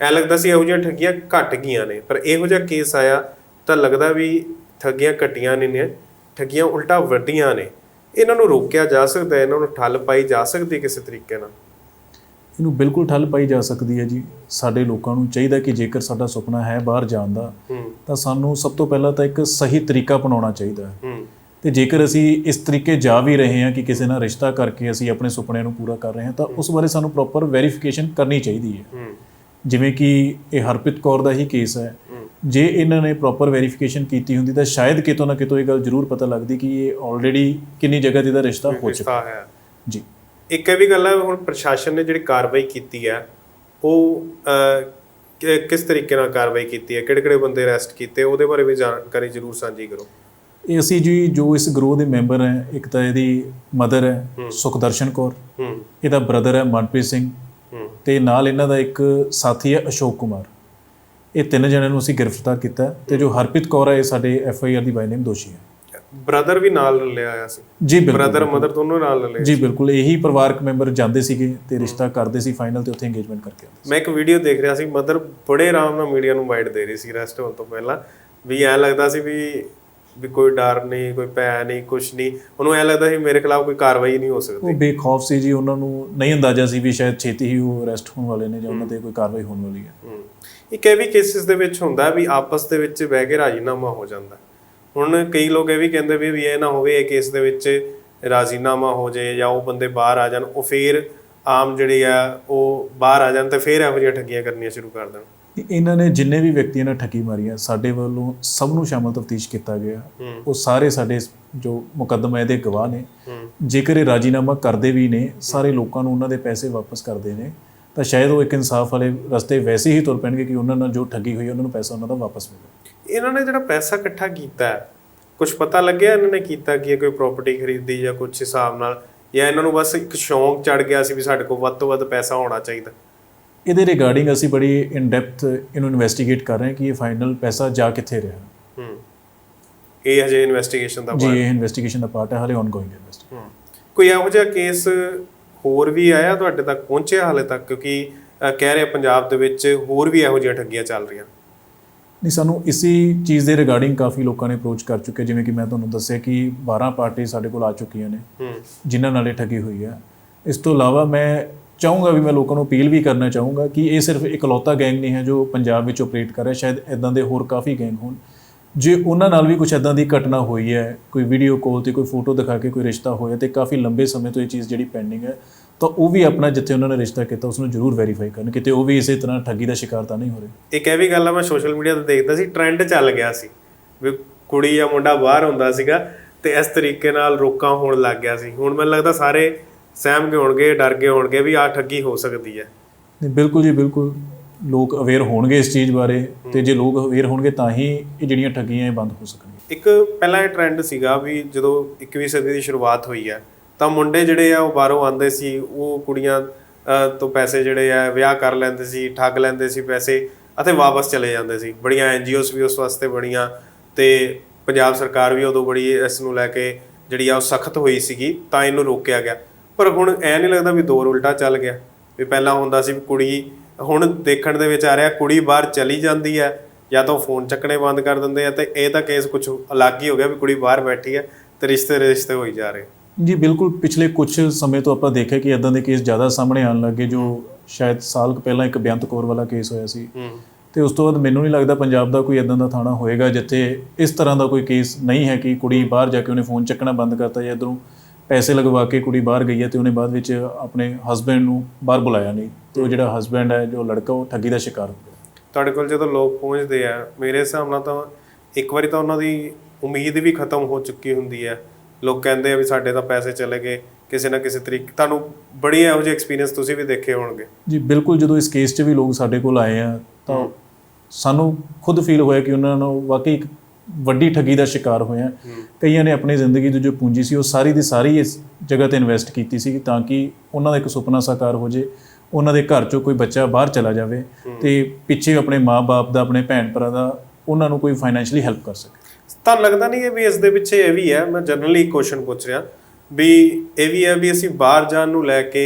ਐ ਲੱਗਦਾ ਸੀ ਇਹੋ ਜਿਹੀਆਂ ਠੱਗੀਆਂ ਘਟ ਗਈਆਂ ਨੇ, ਪਰ ਇਹੋ ਜਿਹਾ ਕੇਸ ਆਇਆ ਤਾਂ ਲੱਗਦਾ ਵੀ ਠੱਗੀਆਂ ਘਟੀਆਂ ਨਹੀਂ ਨੇ, ਠੱਗੀਆਂ ਉਲਟਾ ਵੱਡੀਆਂ ਨੇ। ਇਹਨਾਂ ਨੂੰ ਰੋਕਿਆ ਜਾ ਸਕਦਾ ਹੈ ਇਹਨਾਂ ਨੂੰ ਠੱਲ ਪਾਈ ਜਾ ਸਕਦੀ ਕਿਸੇ ਤਰੀਕੇ ਨਾਲ। ਇਹਨੂੰ ਬਿਲਕੁਲ ਠੱਲ ਪਾਈ ਜਾ ਸਕਦੀ ਹੈ ਜੀ। ਸਾਡੇ ਲੋਕਾਂ ਨੂੰ ਚਾਹੀਦਾ ਕਿ ਜੇਕਰ ਸਾਡਾ ਸੁਪਨਾ ਹੈ ਬਾਹਰ ਜਾਣ ਦਾ ਤਾਂ ਸਾਨੂੰ ਸਭ ਤੋਂ ਪਹਿਲਾਂ ਤਾਂ ਇੱਕ ਸਹੀ ਤਰੀਕਾ ਅਪਣਾਉਣਾ ਚਾਹੀਦਾ ਹੈ। ਤੇ ਜੇਕਰ ਅਸੀਂ ਇਸ ਤਰੀਕੇ ਜਾ ਵੀ ਰਹੇ ਹਾਂ ਕਿ ਕਿਸੇ ਨਾਲ ਰਿਸ਼ਤਾ ਕਰਕੇ ਅਸੀਂ ਆਪਣੇ ਸੁਪਨਿਆਂ ਨੂੰ ਪੂਰਾ ਕਰ ਰਹੇ ਹਾਂ ਤਾਂ ਉਸ ਬਾਰੇ ਸਾਨੂੰ ਪ੍ਰੋਪਰ ਵੈਰੀਫਿਕੇਸ਼ਨ ਕਰਨੀ ਚਾਹੀਦੀ ਹੈ। ਜਿਵੇਂ ਕਿ ਇਹ ਹਰਪ੍ਰੀਤ ਕੌਰ ਦਾ ਹੀ ਕੇਸ ਹੈ। ਜੇ ਇਹਨਾਂ ਨੇ ਪ੍ਰੋਪਰ ਵੈਰੀਫਿਕੇਸ਼ਨ ਕੀਤੀ ਹੁੰਦੀ ਤਾਂ ਸ਼ਾਇਦ ਕਿਤੋਂ ਨਾ ਕਿਤੋਂ ਇਹ ਗੱਲ ਜ਼ਰੂਰ ਪਤਾ ਲੱਗਦੀ ਕਿ ਇਹ ਆਲਰੇਡੀ ਕਿੰਨੀ ਜਗ੍ਹਾ ਤੇ ਇਹਦਾ ਰਿਸ਼ਤਾ ਹੋ ਚੁੱਕਾ ਹੈ। ਜੀ। ਇੱਕ ਇਹ ਵੀ ਗੱਲ ਹੈ ਹੁਣ ਪ੍ਰਸ਼ਾਸਨ ਨੇ ਜਿਹੜੀ ਕਾਰਵਾਈ ਕੀਤੀ ਹੈ ਉਹ ਕਿ- ਕਿਸ ਤਰੀਕੇ ਨਾਲ ਕਾਰਵਾਈ ਕੀਤੀ ਹੈ ਕਿਹੜੇ ਕਿਹੜੇ ਬੰਦੇ ਅਰੈਸਟ ਕੀਤੇ ਉਹਦੇ ਬਾਰੇ ਵੀ ਜਾਣਕਾਰੀ ਜ਼ਰੂਰ ਸਾਂਝੀ ਕਰੋ। ਇਹ ਅਸੀਂ ਜੀ ਜੋ ਇਸ ਗਰੋਹ ਦੇ ਮੈਂਬਰ ਹੈ ਇੱਕ ਤਾਂ ਇਹਦੀ ਮਦਰ ਹੈ ਸੁਖਦਰਸ਼ਨ ਕੌਰ। ਹੂੰ। ਇਹਦਾ ਬ੍ਰਦਰ ਹੈ ਮਨਪ੍ਰੀਤ ਸਿੰਘ। ਹੂੰ। ਤੇ ਨਾਲ ਇਹਨਾਂ ਦਾ ਇੱਕ ਸਾਥੀ ਹੈ ਅਸ਼ੋਕ ਕੁਮਾਰ। ਇਹ ਤਿੰਨ ਜਣਿਆਂ ਨੂੰ ਅਸੀਂ ਗ੍ਰਿਫਤਾਰ ਕੀਤਾ ਹੈ ਤੇ ਜੋ ਹਰਪ੍ਰੀਤ ਕੌਰ ਹੈ ਇਹ ਸਾਡੇ ਐਫ ਆਈ ਆਰ ਦੀ ਬਾਈ ਨੇਮ ਦੋਸ਼ੀ ਹੈ। ਬ੍ਰਦਰ ਵੀ ਨਾਲ ਲਿਆ ਆਇਆ ਸੀ। ਜੀ ਬਿਲਕੁਲ ਬ੍ਰਦਰ ਮਦਰ ਦੋਨੋਂ ਨਾਲ ਲਏ ਜੀ ਬਿਲਕੁਲ ਇਹੀ ਪਰਿਵਾਰਕ ਮੈਂਬਰ ਜਾਂਦੇ ਸੀਗੇ ਤੇ ਰਿਸ਼ਤਾ ਕਰਦੇ ਸੀ ਫਾਈਨਲ ਤੇ ਉੱਥੇ ਇੰਗੇਜਮੈਂਟ ਕਰਕੇ ਆਉਂਦੇ ਮੈਂ ਇੱਕ ਵੀਡੀਓ ਦੇਖ ਰਿਹਾ ਸੀ ਮਦਰ ਬੜੇ ਆਰਾਮ ਨਾਲ ਮੀਡੀਆ ਨੂੰ ਵਾਈਡ ਦੇ ਰਹੀ ਸੀ ਰੈਸਟ ਹੋਣ ਤੋਂ ਪਹਿਲਾਂ। ਵੀ ਐ ਲੱਗਦਾ ਸੀ ਵੀ ਵੀ ਕੋਈ ਡਰ ਨਹੀਂ ਕੋਈ ਭੈ ਨਹੀਂ ਕੁਛ ਨਹੀਂ। ਉਹਨੂੰ ਐ ਲੱਗਦਾ ਸੀ ਮੇਰੇ ਖਿਲਾਫ ਕੋਈ ਕਾਰਵਾਈ ਨਹੀਂ ਹੋ ਸਕਦੀ। ਉਹ ਬੇਖੌਫ ਸੀ ਜੀ ਉਹਨਾਂ ਨੂੰ ਨਹੀਂ ਅੰਦਾਜ਼ਾ ਸੀ ਵੀ ਸ਼ਾਇਦ ਛੇਤੀ ਹੀ ਉਹ ਅਰੈਸਟ ਹੋਣ ਵਾਲੇ ਨੇ ਜਾਂ ਉਹਨਾਂ ਤੇ ਕੋਈ ਕਾਰਵਾਈ ਹੋਣ ਵਾਲੀ ਹੈ। ਇਹ ਵੀ ਕੇਸਿਸ ਦੇ ਵਿੱਚ ਹੁੰਦਾ ਵੀ ਆਪਸ ਦੇ ਵਿੱਚ ਬਹਿ ਕੇ ਰਾਜੀਨਾਮਾ ਹੋ ਜਾਂਦਾ। ਹੁਣ ਕਈ ਲੋਕ ਇਹ ਵੀ ਕਹਿੰਦੇ ਵੀ ਵੀ ਇਹ ਨਾ ਹੋਵੇ ਇਹ ਕੇਸ ਦੇ ਵਿੱਚ ਰਾਜ਼ੀਨਾਮਾ ਹੋ ਜਾਏ ਜਾਂ ਉਹ ਬੰਦੇ ਬਾਹਰ ਆ ਜਾਣ ਉਹ ਫੇਰ ਆਮ ਜਿਹੜੀ ਆ ਉਹ ਬਾਹਰ ਆ ਜਾਣ ਤੇ ਫੇਰ ਇਹੋ ਜਿਹੀਆਂ ਠੱਗੀਆਂ ਕਰਨੀਆਂ ਸ਼ੁਰੂ ਕਰ ਦੇਣ। ਇਹਨਾਂ ਨੇ ਜਿੰਨੇ ਵੀ ਵਿਅਕਤੀਆਂ ਨੇ ਠੱਗੀ ਮਾਰੀ ਹੈ ਸਾਡੇ ਵੱਲੋਂ ਸਭ ਨੂੰ ਸ਼ਾਮਲ ਤਫਤੀਸ਼ ਕੀਤਾ ਗਿਆ। ਉਹ ਸਾਰੇ ਸਾਡੇ ਜੋ ਮੁਕੱਦਮਾ ਇਹਦੇ ਗਵਾਹ ਨੇ। ਜੇਕਰ ਇਹ ਰਾਜੀਨਾਮਾ ਕਰਦੇ ਵੀ ਨੇ ਸਾਰੇ ਲੋਕਾਂ ਨੂੰ ਉਹਨਾਂ ਦੇ ਪੈਸੇ ਵਾਪਸ ਕਰਦੇ ਨੇ ਤਾਂ ਸ਼ਾਇਦ ਉਹ ਇੱਕ ਇਨਸਾਫ ਵਾਲੇ ਰਸਤੇ ਵੈਸੇ ਹੀ ਤੁਰ ਪੈਣਗੇ ਕਿ ਉਹਨਾਂ ਨਾਲ ਜੋ ਠੱਗੀ ਹੋਈ ਉਹਨਾਂ ਨੂੰ ਪੈਸਾ ਉਹਨਾਂ ਦਾ ਵਾਪਸ ਮਿਲੇ। ਇਹਨਾਂ ਨੇ ਜਿਹੜਾ ਪੈਸਾ ਇਕੱਠਾ ਕੀਤਾ ਹੈ ਕੁਝ ਪਤਾ ਲੱਗਿਆ ਇਹਨਾਂ ਨੇ ਕੀਤਾ ਕੀ ਕੋਈ ਪ੍ਰਾਪਰਟੀ ਖਰੀਦੀ ਜਾਂ ਕੁਝ ਹਿਸਾਬ ਨਾਲ ਜਾਂ ਇਹਨਾਂ ਨੂੰ ਬਸ ਇੱਕ ਸ਼ੌਂਕ ਚੜ ਗਿਆ ਸੀ ਵੀ ਸਾਡੇ ਕੋਲ ਵੱਧ ਤੋਂ ਵੱਧ ਪੈਸਾ ਹੋਣਾ ਚਾਹੀਦਾ? ਇਹਦੇ ਰਿਗਾਰਡਿੰਗ ਅਸੀਂ ਬੜੀ ਇਨ ਡੈਪਥ ਇਹਨੂੰ ਇਨਵੈਸਟੀਗੇਟ ਕਰ ਰਹੇ ਹਾਂ ਕਿ ਇਹ ਫਾਈਨਲ ਪੈਸਾ ਜਾ ਕਿੱਥੇ ਰਿਹਾ। ਹੂੰ। ਇਹ ਹਜੇ ਇਨਵੈਸਟੀਗੇਸ਼ਨ ਦਾ ਜੀ part ਇਹ ਇਨਵੈਸਟੀਗੇਸ਼ਨ ਦਾ ਪਾਰਟ ਹੈ ਹਾਲੇ ਆਨਗੋਇੰਗ ਇਨਵੈਸਟੀਗੇਸ਼ਨ। ਕੋਈ ਇਹੋ ਜਿਹਾ ਕੇਸ ਹੋਰ ਵੀ ਆਇਆ ਤੁਹਾਡੇ ਤੱਕ ਪਹੁੰਚਿਆ ਹਾਲੇ ਤੱਕ? ਕਿਉਂਕਿ ਕਹਿ ਰਹੇ ਪੰਜਾਬ ਦੇ ਵਿੱਚ ਹੋਰ ਵੀ ਇਹੋ ਜਿਹੀਆਂ ਠੱਗੀਆਂ ਚੱਲ ਰਹੀਆਂ। ਨਹੀਂ ਸਾਨੂੰ ਇਸੀ ਚੀਜ਼ ਦੇ ਰਿਗਾਰਡਿੰਗ ਕਾਫੀ ਲੋਕਾਂ ਨੇ ਅਪਰੋਚ ਕਰ ਚੁੱਕੇ ਜਿਵੇਂ ਕਿ ਮੈਂ ਤੁਹਾਨੂੰ ਦੱਸਿਆ ਕਿ 12 ਪਾਰਟੀ ਸਾਡੇ ਕੋਲ ਆ ਚੁੱਕੀਆਂ ਨੇ ਜਿਨ੍ਹਾਂ ਨਾਲ ਠੱਗੀ ਹੋਈ ਹੈ ਇਸ ਤੋਂ ਇਲਾਵਾ ਮੈਂ ਚਾਹੂੰਗਾ ਵੀ ਮੈਂ ਲੋਕਾਂ ਨੂੰ ਅਪੀਲ ਵੀ ਕਰਨਾ ਚਾਹੂੰਗਾ ਕਿ ਇਹ ਸਿਰਫ ਇਕਲੌਤਾ ਗੈਂਗ ਨਹੀਂ ਹੈ ਜੋ ਪੰਜਾਬ ਵਿੱਚ ਆਪਰੇਟ ਕਰ ਰਿਹਾ ਸ਼ਾਇਦ ਇਦਾਂ ਦੇ ਹੋਰ ਕਾਫੀ ਗੈਂਗ ਹੋਣ। ਜੇ ਉਹਨਾਂ ਨਾਲ ਵੀ ਕੁਝ ਇਦਾਂ ਦੀ ਘਟਨਾ ਹੋਈ ਹੈ ਕੋਈ ਵੀਡੀਓ ਕਾਲ ਤੇ ਕੋਈ ਫੋਟੋ ਦਿਖਾ ਕੇ ਕੋਈ ਰਿਸ਼ਤਾ ਹੋਇਆ ਤੇ ਕਾਫੀ ਲੰਬੇ ਸਮੇਂ ਤੋਂ ਇਹ ਚੀਜ਼ ਜਿਹੜੀ ਪੈਂਡਿੰਗ ਹੈ ਤਾਂ ਉਹ ਵੀ ਆਪਣਾ ਜਿੱਥੇ ਉਹਨਾਂ ਨੇ ਰਿਸ਼ਤਾ ਕੀਤਾ ਉਸ ਨੂੰ ਜ਼ਰੂਰ ਵੈਰੀਫਾਈ ਕਰਨ ਕਿਤੇ ਉਹ ਵੀ ਇਸੇ ਤਰ੍ਹਾਂ ਠੱਗੀ ਦਾ ਸ਼ਿਕਾਰ ਤਾਂ ਨਹੀਂ ਹੋ ਰਹੇ। ਇੱਕ ਇਹ ਵੀ ਗੱਲ ਆ ਮੈਂ ਸੋਸ਼ਲ ਮੀਡੀਆ ਤੇ ਦੇਖਦਾ ਸੀ ਟ੍ਰੈਂਡ ਚੱਲ ਗਿਆ ਸੀ ਵੀ ਕੁੜੀ ਜਾਂ ਮੁੰਡਾ ਬਾਹਰ ਹੁੰਦਾ ਸੀਗਾ ਤੇ ਇਸ ਤਰੀਕੇ ਨਾਲ ਰੋਕਾਂ ਹੋਣ ਲੱਗ ਗਿਆ ਸੀ। ਹੁਣ ਮੈਨੂੰ ਲੱਗਦਾ ਸਾਰੇ ਸਹਿਮ ਗਏ ਹੋਣਗੇ ਡਰ ਗਏ ਹੋਣਗੇ ਵੀ ਆਹ ਠੱਗੀ ਹੋ ਸਕਦੀ ਹੈ। ਨਹੀਂ ਬਿਲਕੁਲ ਜੀ ਬਿਲਕੁਲ। ਲੋਕ ਅਵੇਅਰ ਹੋਣਗੇ ਇਸ ਚੀਜ਼ ਬਾਰੇ ਤੇ ਜੇ ਲੋਕ ਅਵੇਅਰ ਹੋਣਗੇ ਤਾਂ ਹੀ ਇਹ ਜਿਹੜੀਆਂ ਠੱਗੀਆਂ ਇਹ ਬੰਦ ਹੋ ਸਕਣਗੀਆਂ। ਇੱਕ ਪਹਿਲਾਂ ਇਹ ਟ੍ਰੈਂਡ ਸੀਗਾ ਵੀ ਜਦੋਂ 21ਵੀਂ ਸਦੀ ਦੀ ਸ਼ੁਰੂਆਤ ਹੋਈ ਹੈ ਤਾਂ ਮੁੰਡੇ ਜਿਹੜੇ ਆ, ਉਹ ਬਾਹਰੋਂ ਆਉਂਦੇ ਸੀ, ਉਹ ਕੁੜੀਆਂ ਤੋਂ ਪੈਸੇ ਜਿਹੜੇ ਆ, ਵਿਆਹ ਕਰ ਲੈਂਦੇ ਸੀ, ਠੱਗ ਲੈਂਦੇ ਸੀ ਪੈਸੇ ਅਤੇ ਵਾਪਸ ਚਲੇ ਜਾਂਦੇ ਸੀ। ਬੜੀਆਂ ਐਨਜੀਓਸ ਵੀ ਉਸ ਵਾਸਤੇ ਬਣੀਆਂ ਤੇ ਪੰਜਾਬ ਸਰਕਾਰ ਵੀ ਉਦੋਂ ਬੜੀ ਇਸ ਨੂੰ ਲੈ ਕੇ ਜਿਹੜੀ ਆ, ਉਹ ਸਖਤ ਹੋਈ ਸੀਗੀ, ਤਾਂ ਇਹਨੂੰ ਰੋਕਿਆ ਗਿਆ। ਪਰ ਹੁਣ ਐ ਨਹੀਂ ਲੱਗਦਾ ਵੀ ਦੌਰ ਉਲਟਾ ਚੱਲ ਗਿਆ। ਵੀ ਪਹਿਲਾਂ ਹੁੰਦਾ ਸੀ ਵੀ ਕੁੜੀ, ਹੁਣ ਦੇਖਣ ਦੇ ਵਿੱਚ ਆ ਰਿਹਾ, ਕੁੜੀ ਬਾਹਰ ਚਲੀ ਜਾਂਦੀ ਹੈ, ਜਾਂ ਤਾਂ ਉਹ ਫੋਨ ਚੱਕਣੇ ਬੰਦ ਕਰ ਦਿੰਦੇ ਆ ਤੇ ਇਹ ਤਾਂ ਕੇਸ ਕੁਝ ਅਲੱਗ ਹੀ ਹੋ ਗਿਆ ਵੀ ਕੁੜੀ ਬਾਹਰ ਬੈਠੀ ਹੈ ਤੇ ਰਿਸ਼ਤੇ ਰਿਸ਼ਤੇ ਹੋਈ ਜਾ ਰਹੇ। ਜੀ ਬਿਲਕੁਲ ਪਿਛਲੇ ਕੁਝ ਸਮੇਂ ਤੋਂ ਆਪਾਂ ਦੇਖਿਆ ਕਿ ਇਦਾਂ ਦੇ ਕੇਸ ਜ਼ਿਆਦਾ ਸਾਹਮਣੇ ਆਉਣ ਲੱਗੇ ਜੋ ਸ਼ਾਇਦ ਸਾਲ ਪਹਿਲਾਂ ਇੱਕ ਬੇਅੰਤ ਕੌਰ ਵਾਲਾ ਕੇਸ ਹੋਇਆ ਸੀ। ਤੇ ਉਸ ਤੋਂ ਬਾਅਦ ਮੈਨੂੰ ਨਹੀਂ ਲੱਗਦਾ ਪੰਜਾਬ ਦਾ ਕੋਈ ਇਦਾਂ ਦਾ ਥਾਣਾ ਹੋਏਗਾ ਜਿੱਥੇ ਇਸ ਤਰ੍ਹਾਂ ਦਾ ਕੋਈ ਕੇਸ ਨਹੀਂ ਹੈ ਕਿ ਕੁੜੀ ਬਾਹਰ ਜਾ ਕੇ ਉਹਨੇ ਫੋਨ ਚੱਕਣਾ ਬੰਦ ਕਰਤਾ ਜਾਂ ਇਧਰੋਂ ਪੈਸੇ ਲਗਵਾ ਕੇ ਕੁੜੀ ਬਾਹਰ ਗਈ ਹੈ ਤੇ ਉਹਨੇ ਬਾਅਦ ਵਿੱਚ ਆਪਣੇ ਹਸਬੰਡ ਨੂੰ ਬਾਹਰ ਬੁਲਾਇਆ ਨਹੀਂ। ਤੇ ਉਹ ਜਿਹੜਾ ਹਸਬੰਡ ਹੈ ਜੋ ਲੜਕਾ ਉਹ ਠੱਗੀ ਦਾ ਸ਼ਿਕਾਰ ਹੋ ਗਿਆ। ਤੁਹਾਡੇ ਕੋਲ ਜਦੋਂ ਲੋਕ ਪਹੁੰਚਦੇ ਆ ਮੇਰੇ ਹਿਸਾਬ ਨਾਲ ਤਾਂ ਇੱਕ ਵਾਰੀ ਤਾਂ ਉਹਨਾਂ ਦੀ ਉਮੀਦ ਵੀ ਖਤਮ ਹੋ ਚੁੱਕੀ ਹੁੰਦੀ ਹੈ। ਲੋਕ ਕਹਿੰਦੇ ਆ ਵੀ ਸਾਡੇ ਤਾਂ ਪੈਸੇ ਚਲੇ ਗਏ ਕਿਸੇ ਨਾ ਕਿਸੇ ਤਰੀਕੇ ਤੁਹਾਨੂੰ ਬੜੀ ਇਹੋ ਜਿਹੇ ਐਕਸਪੀਰੀਅੰਸ ਤੁਸੀਂ ਵੀ ਦੇਖੇ ਹੋਣਗੇ। ਜੀ ਬਿਲਕੁਲ ਜਦੋਂ ਇਸ ਕੇਸ 'ਚ ਵੀ ਲੋਕ ਸਾਡੇ ਕੋਲ ਆਏ ਆ ਤਾਂ ਸਾਨੂੰ ਖੁਦ ਫੀਲ ਹੋਇਆ ਕਿ ਉਹਨਾਂ ਨੂੰ ਵਾਕਈ ਇੱਕ ਵੱਡੀ ਠੱਗੀ ਦਾ ਸ਼ਿਕਾਰ ਹੋਇਆ। ਕਈਆਂ ਨੇ ਆਪਣੀ ਜ਼ਿੰਦਗੀ ਦੀ ਜੋ ਪੂੰਜੀ ਸੀ ਉਹ ਸਾਰੀ ਦੀ ਸਾਰੀ ਇਸ ਜਗ੍ਹਾ ਤੇ ਇਨਵੈਸਟ ਕੀਤੀ ਸੀ ਤਾਂ ਕਿ ਉਹਨਾਂ ਦਾ ਇੱਕ ਸੁਪਨਾ ਸਾਕਾਰ ਹੋ ਜੇ ਉਹਨਾਂ ਦੇ ਘਰ 'ਚੋਂ ਕੋਈ ਬੱਚਾ ਬਾਹਰ ਚਲਾ ਜਾਵੇ ਤੇ ਪਿੱਛੇ ਆਪਣੇ ਮਾਪੇ ਦਾ ਆਪਣੇ ਭੈਣ ਭਰਾ ਦਾ ਉਹਨਾਂ ਨੂੰ ਕੋਈ ਫਾਈਨੈਂਸ਼ੀਅਲੀ ਹੈਲਪ ਕਰ ਸਕੇ। ਤੁਹਾਨੂੰ ਲੱਗਦਾ ਨਹੀਂ ਹੈ ਵੀ ਇਸ ਦੇ ਪਿੱਛੇ ਇਹ ਵੀ ਹੈ, ਮੈਂ ਜਨਰਲੀ ਕੁਐਸਚਨ ਪੁੱਛ ਰਿਹਾ, ਵੀ ਇਹ ਵੀ ਹੈ ਵੀ ਅਸੀਂ ਬਾਹਰ ਜਾਣ ਨੂੰ ਲੈ ਕੇ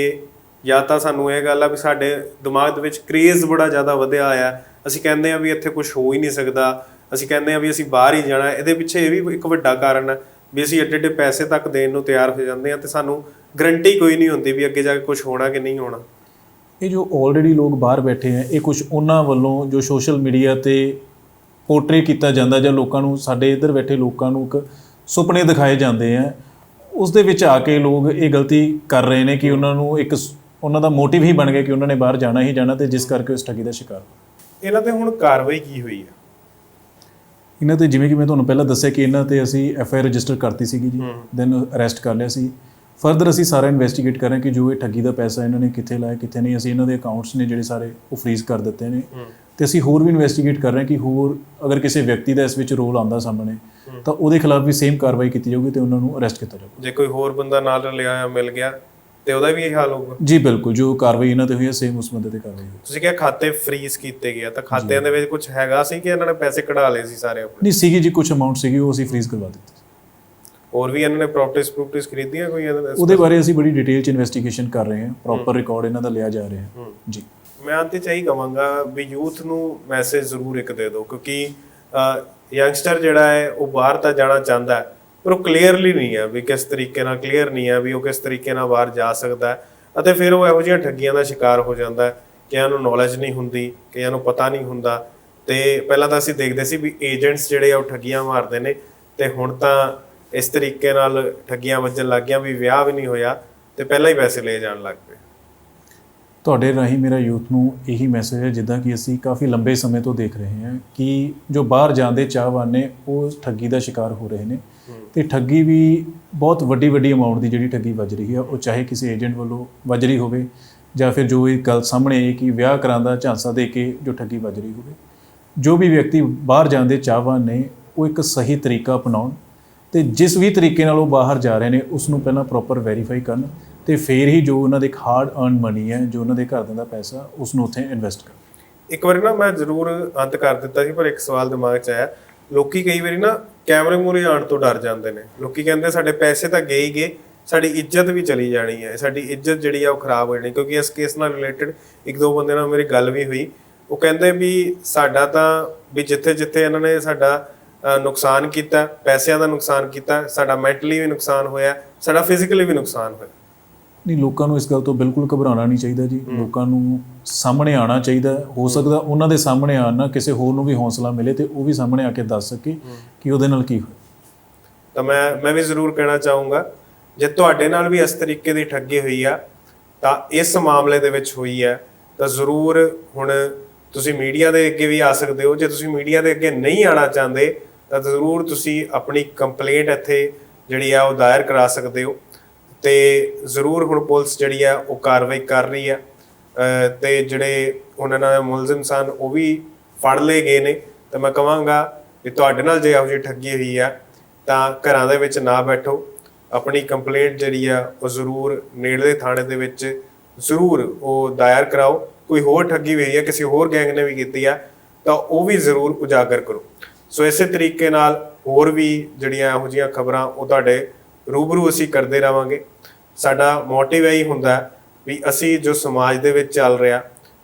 ਜਾਂ ਤਾਂ ਸਾਨੂੰ ਇਹ ਗੱਲ ਆ ਵੀ ਸਾਡੇ ਦਿਮਾਗ ਦੇ ਵਿੱਚ ਕ੍ਰੇਜ਼ ਬੜਾ ਜ਼ਿਆਦਾ ਵਧਿਆ ਆਇਆ ਅਸੀਂ ਕਹਿੰਦੇ ਆ ਵੀ ਇੱਥੇ ਕੁਝ ਹੋ ਹੀ ਨਹੀਂ ਸਕਦਾ, ਅਸੀਂ ਕਹਿੰਦੇ ਆ ਵੀ ਅਸੀਂ ਬਾਹਰ ਹੀ ਜਾਣਾ, ਇਹਦੇ ਪਿੱਛੇ ਇਹ ਵੀ ਇੱਕ ਵੱਡਾ ਕਾਰਨ ਹੈ ਵੀ ਅਸੀਂ ਏਡੇ ਏਡੇ ਪੈਸੇ ਤੱਕ ਦੇਣ ਨੂੰ ਤਿਆਰ ਹੋ ਜਾਂਦੇ ਆ ਤੇ ਸਾਨੂੰ ਗਰੰਟੀ ਕੋਈ ਨਹੀਂ ਹੁੰਦੀ ਵੀ ਅੱਗੇ ਜਾ ਕੇ ਕੁਝ ਹੋਣਾ ਕਿ ਨਹੀਂ ਹੋਣਾ। ਇਹ ਜੋ ਆਲਰੇਡੀ ਲੋਕ ਬਾਹਰ ਬੈਠੇ ਹੈ ਇਹ ਕੁਝ ਉਹਨਾਂ ਵੱਲੋਂ ਜੋ ਸੋਸ਼ਲ ਮੀਡੀਆ ਤੇ ਪੋਰਟਰੇ ਕੀਤਾ ਜਾਂਦਾ ਜਾਂ ਲੋਕਾਂ ਨੂੰ ਸਾਡੇ ਇੱਧਰ ਬੈਠੇ ਲੋਕਾਂ ਨੂੰ ਇੱਕ ਸੁਪਨੇ ਦਿਖਾਏ ਜਾਂਦੇ ਆ। ਉਸ ਦੇ ਵਿੱਚ ਆ ਕੇ ਲੋਕ ਇਹ ਗਲਤੀ ਕਰ ਰਹੇ ਨੇ ਕਿ ਉਹਨਾਂ ਨੂੰ ਇੱਕ ਉਹਨਾਂ ਦਾ ਮੋਟਿਵ ਹੀ ਬਣ ਗਿਆ ਕਿ ਉਹਨਾਂ ਨੇ ਬਾਹਰ ਜਾਣਾ ਹੀ ਜਾਣਾ ਤੇ ਜਿਸ ਕਰਕੇ ਉਸ ਠੱਗੀ ਦਾ ਸ਼ਿਕਾਰ। ਇਹਨਾਂ ਤੇ ਹੁਣ ਕਾਰਵਾਈ ਕੀ ਹੋਈ ਹੈ ਇਹਨਾਂ ਤੇ ਜਿਵੇਂ ਕਿ ਮੈਂ ਤੁਹਾਨੂੰ ਪਹਿਲਾਂ ਦੱਸਿਆ ਕਿ ਇਹਨਾਂ ਤੇ ਅਸੀਂ ਐਫ ਆਈ ਰਜਿਸਟਰ ਕਰਤੀ ਸੀਗੀ ਜੀ। ਦੈਨ ਅਰੈਸਟ ਕਰ ਲਿਆ ਸੀ। ਫਰਦਰ ਅਸੀਂ ਸਾਰਾ ਇਨਵੈਸਟੀਗੇਟ ਕਰ ਰਹੇ ਕਿ ਜੋ ਇਹ ਠੱਗੀ ਦਾ ਪੈਸਾ ਇਹਨਾਂ ਨੇ ਕਿੱਥੇ ਲਾਇਆ ਕਿੱਥੇ ਨਹੀਂ ਅਸੀਂ ਇਹਨਾਂ ਦੇ ਅਕਾਊਂਟਸ ਨੇ ਜਿਹੜੇ ਸਾਰੇ ਉਹ ਫ੍ਰੀਜ਼ ਕਰ ਦਿੱਤੇ ਨੇ। ਤੇ ਅਸੀਂ ਹੋਰ ਵੀ ਇਨਵੈਸਟੀਗੇਟ ਕਰ ਰਹੇ ਹਾਂ ਕਿ ਹੋਰ ਅਗਰ ਕਿਸੇ ਵਿਅਕਤੀ ਦਾ ਇਸ ਵਿੱਚ ਰੋਲ ਆਉਂਦਾ ਸਾਹਮਣੇ ਤਾਂ ਉਹਦੇ ਖਿਲਾਫ ਵੀ ਸੇਮ ਕਾਰਵਾਈ ਕੀਤੀ ਜਾਊਗੀ ਤੇ ਉਹਨਾਂ ਨੂੰ ਅਰੈਸਟ ਕੀਤਾ ਜਾਊਗਾ। ਜੇ ਕੋਈ ਹੋਰ ਬੰਦਾ ਨਾਲ ਰਲਿਆ ਹੋਇਆ ਮਿਲ ਗਿਆ ਤੇ ਉਹਦਾ ਵੀ ਇਹ ਹਾਲ ਹੋਊਗਾ? ਜੀ ਬਿਲਕੁਲ ਜੋ ਕਾਰਵਾਈ ਇਹਨਾਂ ਤੇ ਹੋਈ ਹੈ ਸੇਮ ਉਸ ਬੰਦੇ ਤੇ ਕਾਰਵਾਈ ਹੋਊਗੀ ਤੁਸੀਂ ਕਿਹਾ ਖਾਤੇ ਫ੍ਰੀਜ਼ ਕੀਤੇ ਗਏ ਆ ਤਾਂ ਖਾਤਿਆਂ ਦੇ ਵਿੱਚ ਕੁਝ ਹੈਗਾ ਸੀ ਕਿ ਇਹਨਾਂ ਨੇ ਪੈਸੇ ਕਢਾ ਲਏ ਸੀ ਸਾਰੇ ਆਪਣੇ ਨਹੀਂ ਸੀਗੀ ਜੀ ਕੁਝ ਅਮਾਉਂਟ ਸੀਗੀ ਉਹ ਅਸੀਂ ਫ੍ਰੀਜ਼ ਕਰਵਾ ਦਿੱਤੀ। ਹੋਰ ਵੀ ਇਹਨਾਂ ਨੇ ਪ੍ਰੋਪਰਟੀਜ਼ ਪ੍ਰੋਪਰਟੀਜ਼ ਖਰੀਦੀਆਂ ਕੋਈ ਉਹਦੇ ਬਾਰੇ ਅਸੀਂ ਬੜੀ ਡਿਟੇਲ ਚ ਇਨਵੈਸਟੀਗੇਸ਼ਨ ਕਰ ਰਹੇ ਹਾਂ ਪ੍ਰੋਪਰ ਰਿਕਾਰਡ ਇਹਨਾਂ ਦਾ ਲਿਆ ਜਾ ਰਿਹਾ ਹੈ। ਜੀ। ਮੈਂ ਅੰਤ ਚ ਇਹੀ ਕਹਾਂਗਾ ਵੀ ਯੂਥ ਨੂੰ ਮੈਸੇਜ ਜ਼ਰੂਰ ਇੱਕ ਦੇ ਦਿਓ, ਕਿਉਂਕਿ ਯੰਗਸਟਰ ਜਿਹੜਾ ਹੈ, ਉਹ ਬਾਹਰ ਤਾਂ ਜਾਣਾ ਚਾਹੁੰਦਾ ਹੈ, ਪਰ ਉਹ ਕਲੀਅਰਲੀ ਨਹੀਂ ਹੈ ਵੀ ਕਿਸ ਤਰੀਕੇ ਨਾਲ ਕਲੀਅਰ ਨਹੀਂ ਹੈ ਵੀ ਉਹ ਕਿਸ ਤਰੀਕੇ ਨਾਲ ਬਾਹਰ ਜਾ ਸਕਦਾ ਹੈ, ਅਤੇ ਫਿਰ ਉਹ ਇਹੋ ਜਿਹੀਆਂ ਠੱਗੀਆਂ ਦਾ ਸ਼ਿਕਾਰ ਹੋ ਜਾਂਦਾ ਹੈ ਕਿ ਇਹਨੂੰ ਨੌਲੇਜ ਨਹੀਂ ਹੁੰਦੀ ਕਿ ਨੂੰ ਪਤਾ ਨਹੀਂ ਹੁੰਦਾ, ਤੇ ਪਹਿਲਾਂ ਤਾਂ ਅਸੀਂ ਦੇਖਦੇ ਸੀ ਵੀ ਏਜੰਟਸ ਜਿਹੜੇ ਆ ਉਹ ਠੱਗੀਆਂ ਮਾਰਦੇ ਨੇ, ਤੇ ਹੁਣ ਤਾਂ ਇਸ ਤਰੀਕੇ ਨਾਲ ਠੱਗੀਆਂ ਵੱਜਣ ਲੱਗ ਗਈਆਂ ਵੀ ਵਿਆਹ ਵੀ ਨਹੀਂ ਹੋਇਆ, ਤੇ ਪਹਿਲਾਂ ਹੀ ਪੈਸੇ ਲਏ ਜਾਣ ਲੱਗ ਪਏ। ਤੁਹਾਡੇ ਰਾਹੀਂ ਮੇਰਾ ਯੂਥ ਨੂੰ ਇਹੀ ਮੈਸੇਜ ਹੈ ਜਿੱਦਾਂ ਕਿ ਅਸੀਂ ਕਾਫੀ ਲੰਬੇ ਸਮੇਂ ਤੋਂ ਦੇਖ ਰਹੇ ਹਾਂ ਕਿ ਜੋ ਬਾਹਰ ਜਾਂਦੇ ਚਾਹਵਾਨ ਨੇ ਉਹ ਠੱਗੀ ਦਾ ਸ਼ਿਕਾਰ ਹੋ ਰਹੇ ਨੇ। ਤੇ ਠੱਗੀ ਵੀ ਬਹੁਤ ਵੱਡੀ ਵੱਡੀ ਅਮਾਉਂਟ ਦੀ ਜਿਹੜੀ ਠੱਗੀ ਵੱਜ ਰਹੀ ਹੈ ਉਹ ਚਾਹੇ ਕਿਸੇ ਏਜੰਟ ਵੱਲੋਂ ਵੱਜ ਰਹੀ ਹੋਵੇ ਜਾਂ ਫਿਰ ਜੋ ਇਹ ਗੱਲ ਸਾਹਮਣੇ ਆਈ ਕਿ ਵਿਆਹ ਕਰਾਉਂਦਾ ਝਾਂਸਾ ਦੇ ਕੇ ਜੋ ਠੱਗੀ ਵੱਜ ਰਹੀ ਹੋਵੇ। ਜੋ ਵੀ ਵਿਅਕਤੀ ਬਾਹਰ ਜਾਂਦੇ ਚਾਹਵਾਨ ਨੇ ਉਹ ਇੱਕ ਸਹੀ ਤਰੀਕਾ ਅਪਣਾਉਣ ਤੇ ਜਿਸ ਵੀ ਤਰੀਕੇ ਨਾਲ ਉਹ ਬਾਹਰ ਜਾ ਰਹੇ ਨੇ ਉਸ ਨੂੰ ਪਹਿਲਾਂ ਪ੍ਰੋਪਰ ਵੈਰੀਫਾਈ ਕਰਨ ਤੇ ਫਿਰ ਹੀ ਜੋ ਉਹਨਾਂ ਦੇ ਹਾਰਡ ਅਰਨ ਮਨੀ ਹੈ, ਜੋ ਉਹਨਾਂ ਦੇ ਘਰ ਦਾ ਪੈਸਾ ਉਸ ਨੂੰ ਉੱਥੇ ਇਨਵੈਸਟ ਕਰਨ ਇੱਕ ਵਾਰੀ ਨਾ ਮੈਂ ਜ਼ਰੂਰ ਅੰਤ ਕਰ ਦਿੱਤਾ ਸੀ, ਪਰ ਇੱਕ ਸਵਾਲ ਦਿਮਾਗ 'ਚ ਆਇਆ। ਲੋਕੀ ਕਈ ਵਾਰੀ ਨਾ ਕੈਮਰੇ ਮੂਹਰੇ ਆਉਣ ਤੋਂ ਡਰ ਜਾਂਦੇ ਨੇ। ਲੋਕੀ ਕਹਿੰਦੇ ਸਾਡੇ ਪੈਸੇ ਤਾਂ ਗਏ ਹੀ ਗਏ, ਸਾਡੀ ਇੱਜ਼ਤ ਵੀ ਚਲੀ ਜਾਣੀ ਹੈ। ਸਾਡੀ ਇੱਜ਼ਤ ਜਿਹੜੀ ਆ ਉਹ ਖਰਾਬ ਹੋ ਜਾਣੀ, ਕਿਉਂਕਿ ਇਸ ਕੇਸ ਨਾਲ ਰਿਲੇਟਡ ਇੱਕ ਦੋ ਬੰਦੇ ਨਾਲ ਮੇਰੀ ਗੱਲ ਵੀ ਹੋਈ। ਉਹ ਕਹਿੰਦੇ ਵੀ ਸਾਡਾ ਤਾਂ ਵੀ ਜਿੱਥੇ ਜਿੱਥੇ ਇਹਨਾਂ ਨੇ ਸਾਡਾ ਨੁਕਸਾਨ ਕੀਤਾ, ਪੈਸਿਆਂ ਦਾ ਨੁਕਸਾਨ ਕੀਤਾ, ਸਾਡਾ ਮੈਂਟਲੀ ਵੀ ਨੁਕਸਾਨ ਹੋਇਆ, ਸਾਡਾ ਫਿਜ਼ੀਕਲੀ ਵੀ ਨੁਕਸਾਨ ਹੋਇਆ। ਨਹੀਂ ਲੋਕਾਂ ਨੂੰ ਇਸ ਗੱਲ ਤੋਂ ਬਿਲਕੁਲ ਘਬਰਾਉਣਾ ਨਹੀਂ ਚਾਹੀਦਾ ਜੀ। ਲੋਕਾਂ ਨੂੰ ਸਾਹਮਣੇ ਆਉਣਾ ਚਾਹੀਦਾ। ਹੈ। ਸਕਦਾ ਉਹਨਾਂ ਦੇ ਸਾਹਮਣੇ ਆਉਣ ਨਾਲ ਕਿਸੇ ਹੋਰ ਨੂੰ ਵੀ ਹੌਸਲਾ ਮਿਲੇ ਤੇ ਉਹ ਵੀ ਸਾਹਮਣੇ ਆ ਕੇ ਦੱਸ ਸਕੇ ਕਿ ਉਹਦੇ ਨਾਲ ਕੀ ਹੋਇਆ। ਤਾਂ ਮੈਂ ਮੈਂ ਵੀ ਜ਼ਰੂਰ ਕਹਿਣਾ ਚਾਹੂੰਗਾ ਜੇ ਤੁਹਾਡੇ ਨਾਲ ਵੀ ਇਸ ਤਰੀਕੇ ਦੀ ਠੱਗੀ ਹੋਈ ਆ ਤਾਂ ਇਸ ਮਾਮਲੇ ਦੇ ਵਿੱਚ ਹੋਈ ਹੈ ਤਾਂ ਜ਼ਰੂਰ ਹੁਣ ਤੁਸੀਂ ਮੀਡੀਆ ਦੇ ਅੱਗੇ ਵੀ ਆ ਸਕਦੇ ਹੋ। ਜੇ ਤੁਸੀਂ ਮੀਡੀਆ ਦੇ ਅੱਗੇ ਨਹੀਂ ਆਣਾ ਚਾਹੁੰਦੇ ਤਾਂ ਜ਼ਰੂਰ ਤੁਸੀਂ ਆਪਣੀ ਕੰਪਲੇਂਟ ਇੱਥੇ ਜਿਹੜੀ ਆ ਉਹ ਦਾਇਰ ਕਰਾ ਸਕਦੇ ਹੋ। ਤੇ ਜ਼ਰੂਰ ਹੁਣ ਪੁਲਿਸ ਜਿਹੜੀ ਆ, ਉਹ ਕਾਰਵਾਈ ਕਰ ਰਹੀ ਆ। ਅਹ ਤੇ ਜਿਹੜੇ ਉਹਨਾਂ ਨਾਲ ਮੁਲਜ਼ਮ ਸਨ, ਉਹ ਵੀ ਫੜ ਲਏ ਗਏ ਨੇ। ਤਾਂ ਮੈਂ ਕਹਾਂਗਾ ਕਿ ਤੁਹਾਡੇ ਨਾਲ ਜੇ ਇਹੋ ਜਿਹੀ ਠੱਗੀ ਹੋਈ ਆ, ਤਾਂ ਘਰਾਂ ਦੇ ਵਿੱਚ ਨਾ ਬੈਠੋ। ਆਪਣੀ ਕੰਪਲੇਂਟ ਜਿਹੜੀ ਆ, ਉਹ ਜ਼ਰੂਰ ਨੇੜਲੇ ਥਾਣੇ ਦੇ ਵਿੱਚ ਜ਼ਰੂਰ ਉਹ ਦਾਇਰ ਕਰਾਓ। ਕੋਈ ਹੋਰ ਠੱਗੀ ਹੋਈ ਆ, ਕਿਸੇ ਹੋਰ ਗੈਂਗ ਨੇ ਵੀ ਕੀਤੀ ਆ, ਤਾਂ ਉਹ ਵੀ ਜ਼ਰੂਰ ਉਜਾਗਰ ਕਰੋ। ਸੋ ਇਸੇ ਤਰੀਕੇ ਨਾਲ ਹੋਰ ਵੀ ਜਿਹੜੀਆਂ ਇਹੋ ਜਿਹੀਆਂ ਖਬਰਾਂ ਉਹ ਤੁਹਾਡੇ ਰੂਬਰੂ ਅਸੀਂ ਕਰਦੇ ਰਵਾਂਗੇ ਸਾਡਾ ਮੋਟਿਵ ਇਹੀ ਹੁੰਦਾ ਵੀ ਅਸੀਂ ਜੋ ਸਮਾਜ ਦੇ ਵਿੱਚ ਚੱਲ ਰਿਹਾ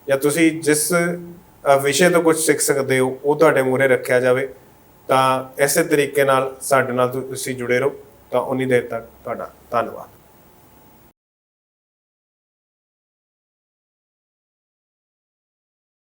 ਜਾਂ ਤੁਸੀਂ ਜਿਸ ਵਿਸ਼ੇ ਤੋਂ ਕੁਝ ਸਿੱਖ ਸਕਦੇ ਹੋ, ਉਹ ਤੁਹਾਡੇ ਮੂਹਰੇ ਰੱਖਿਆ ਜਾਵੇ, ਤਾਂ ਇਸੇ ਤਰੀਕੇ ਨਾਲ ਸਾਡੇ ਨਾਲ ਤੁਸੀਂ ਜੁੜੇ ਰਹੋ। ਤਾਂ ਉਨੀ ਦੇਰ ਤੱਕ ਤੁਹਾਡਾ ਧੰਨਵਾਦ।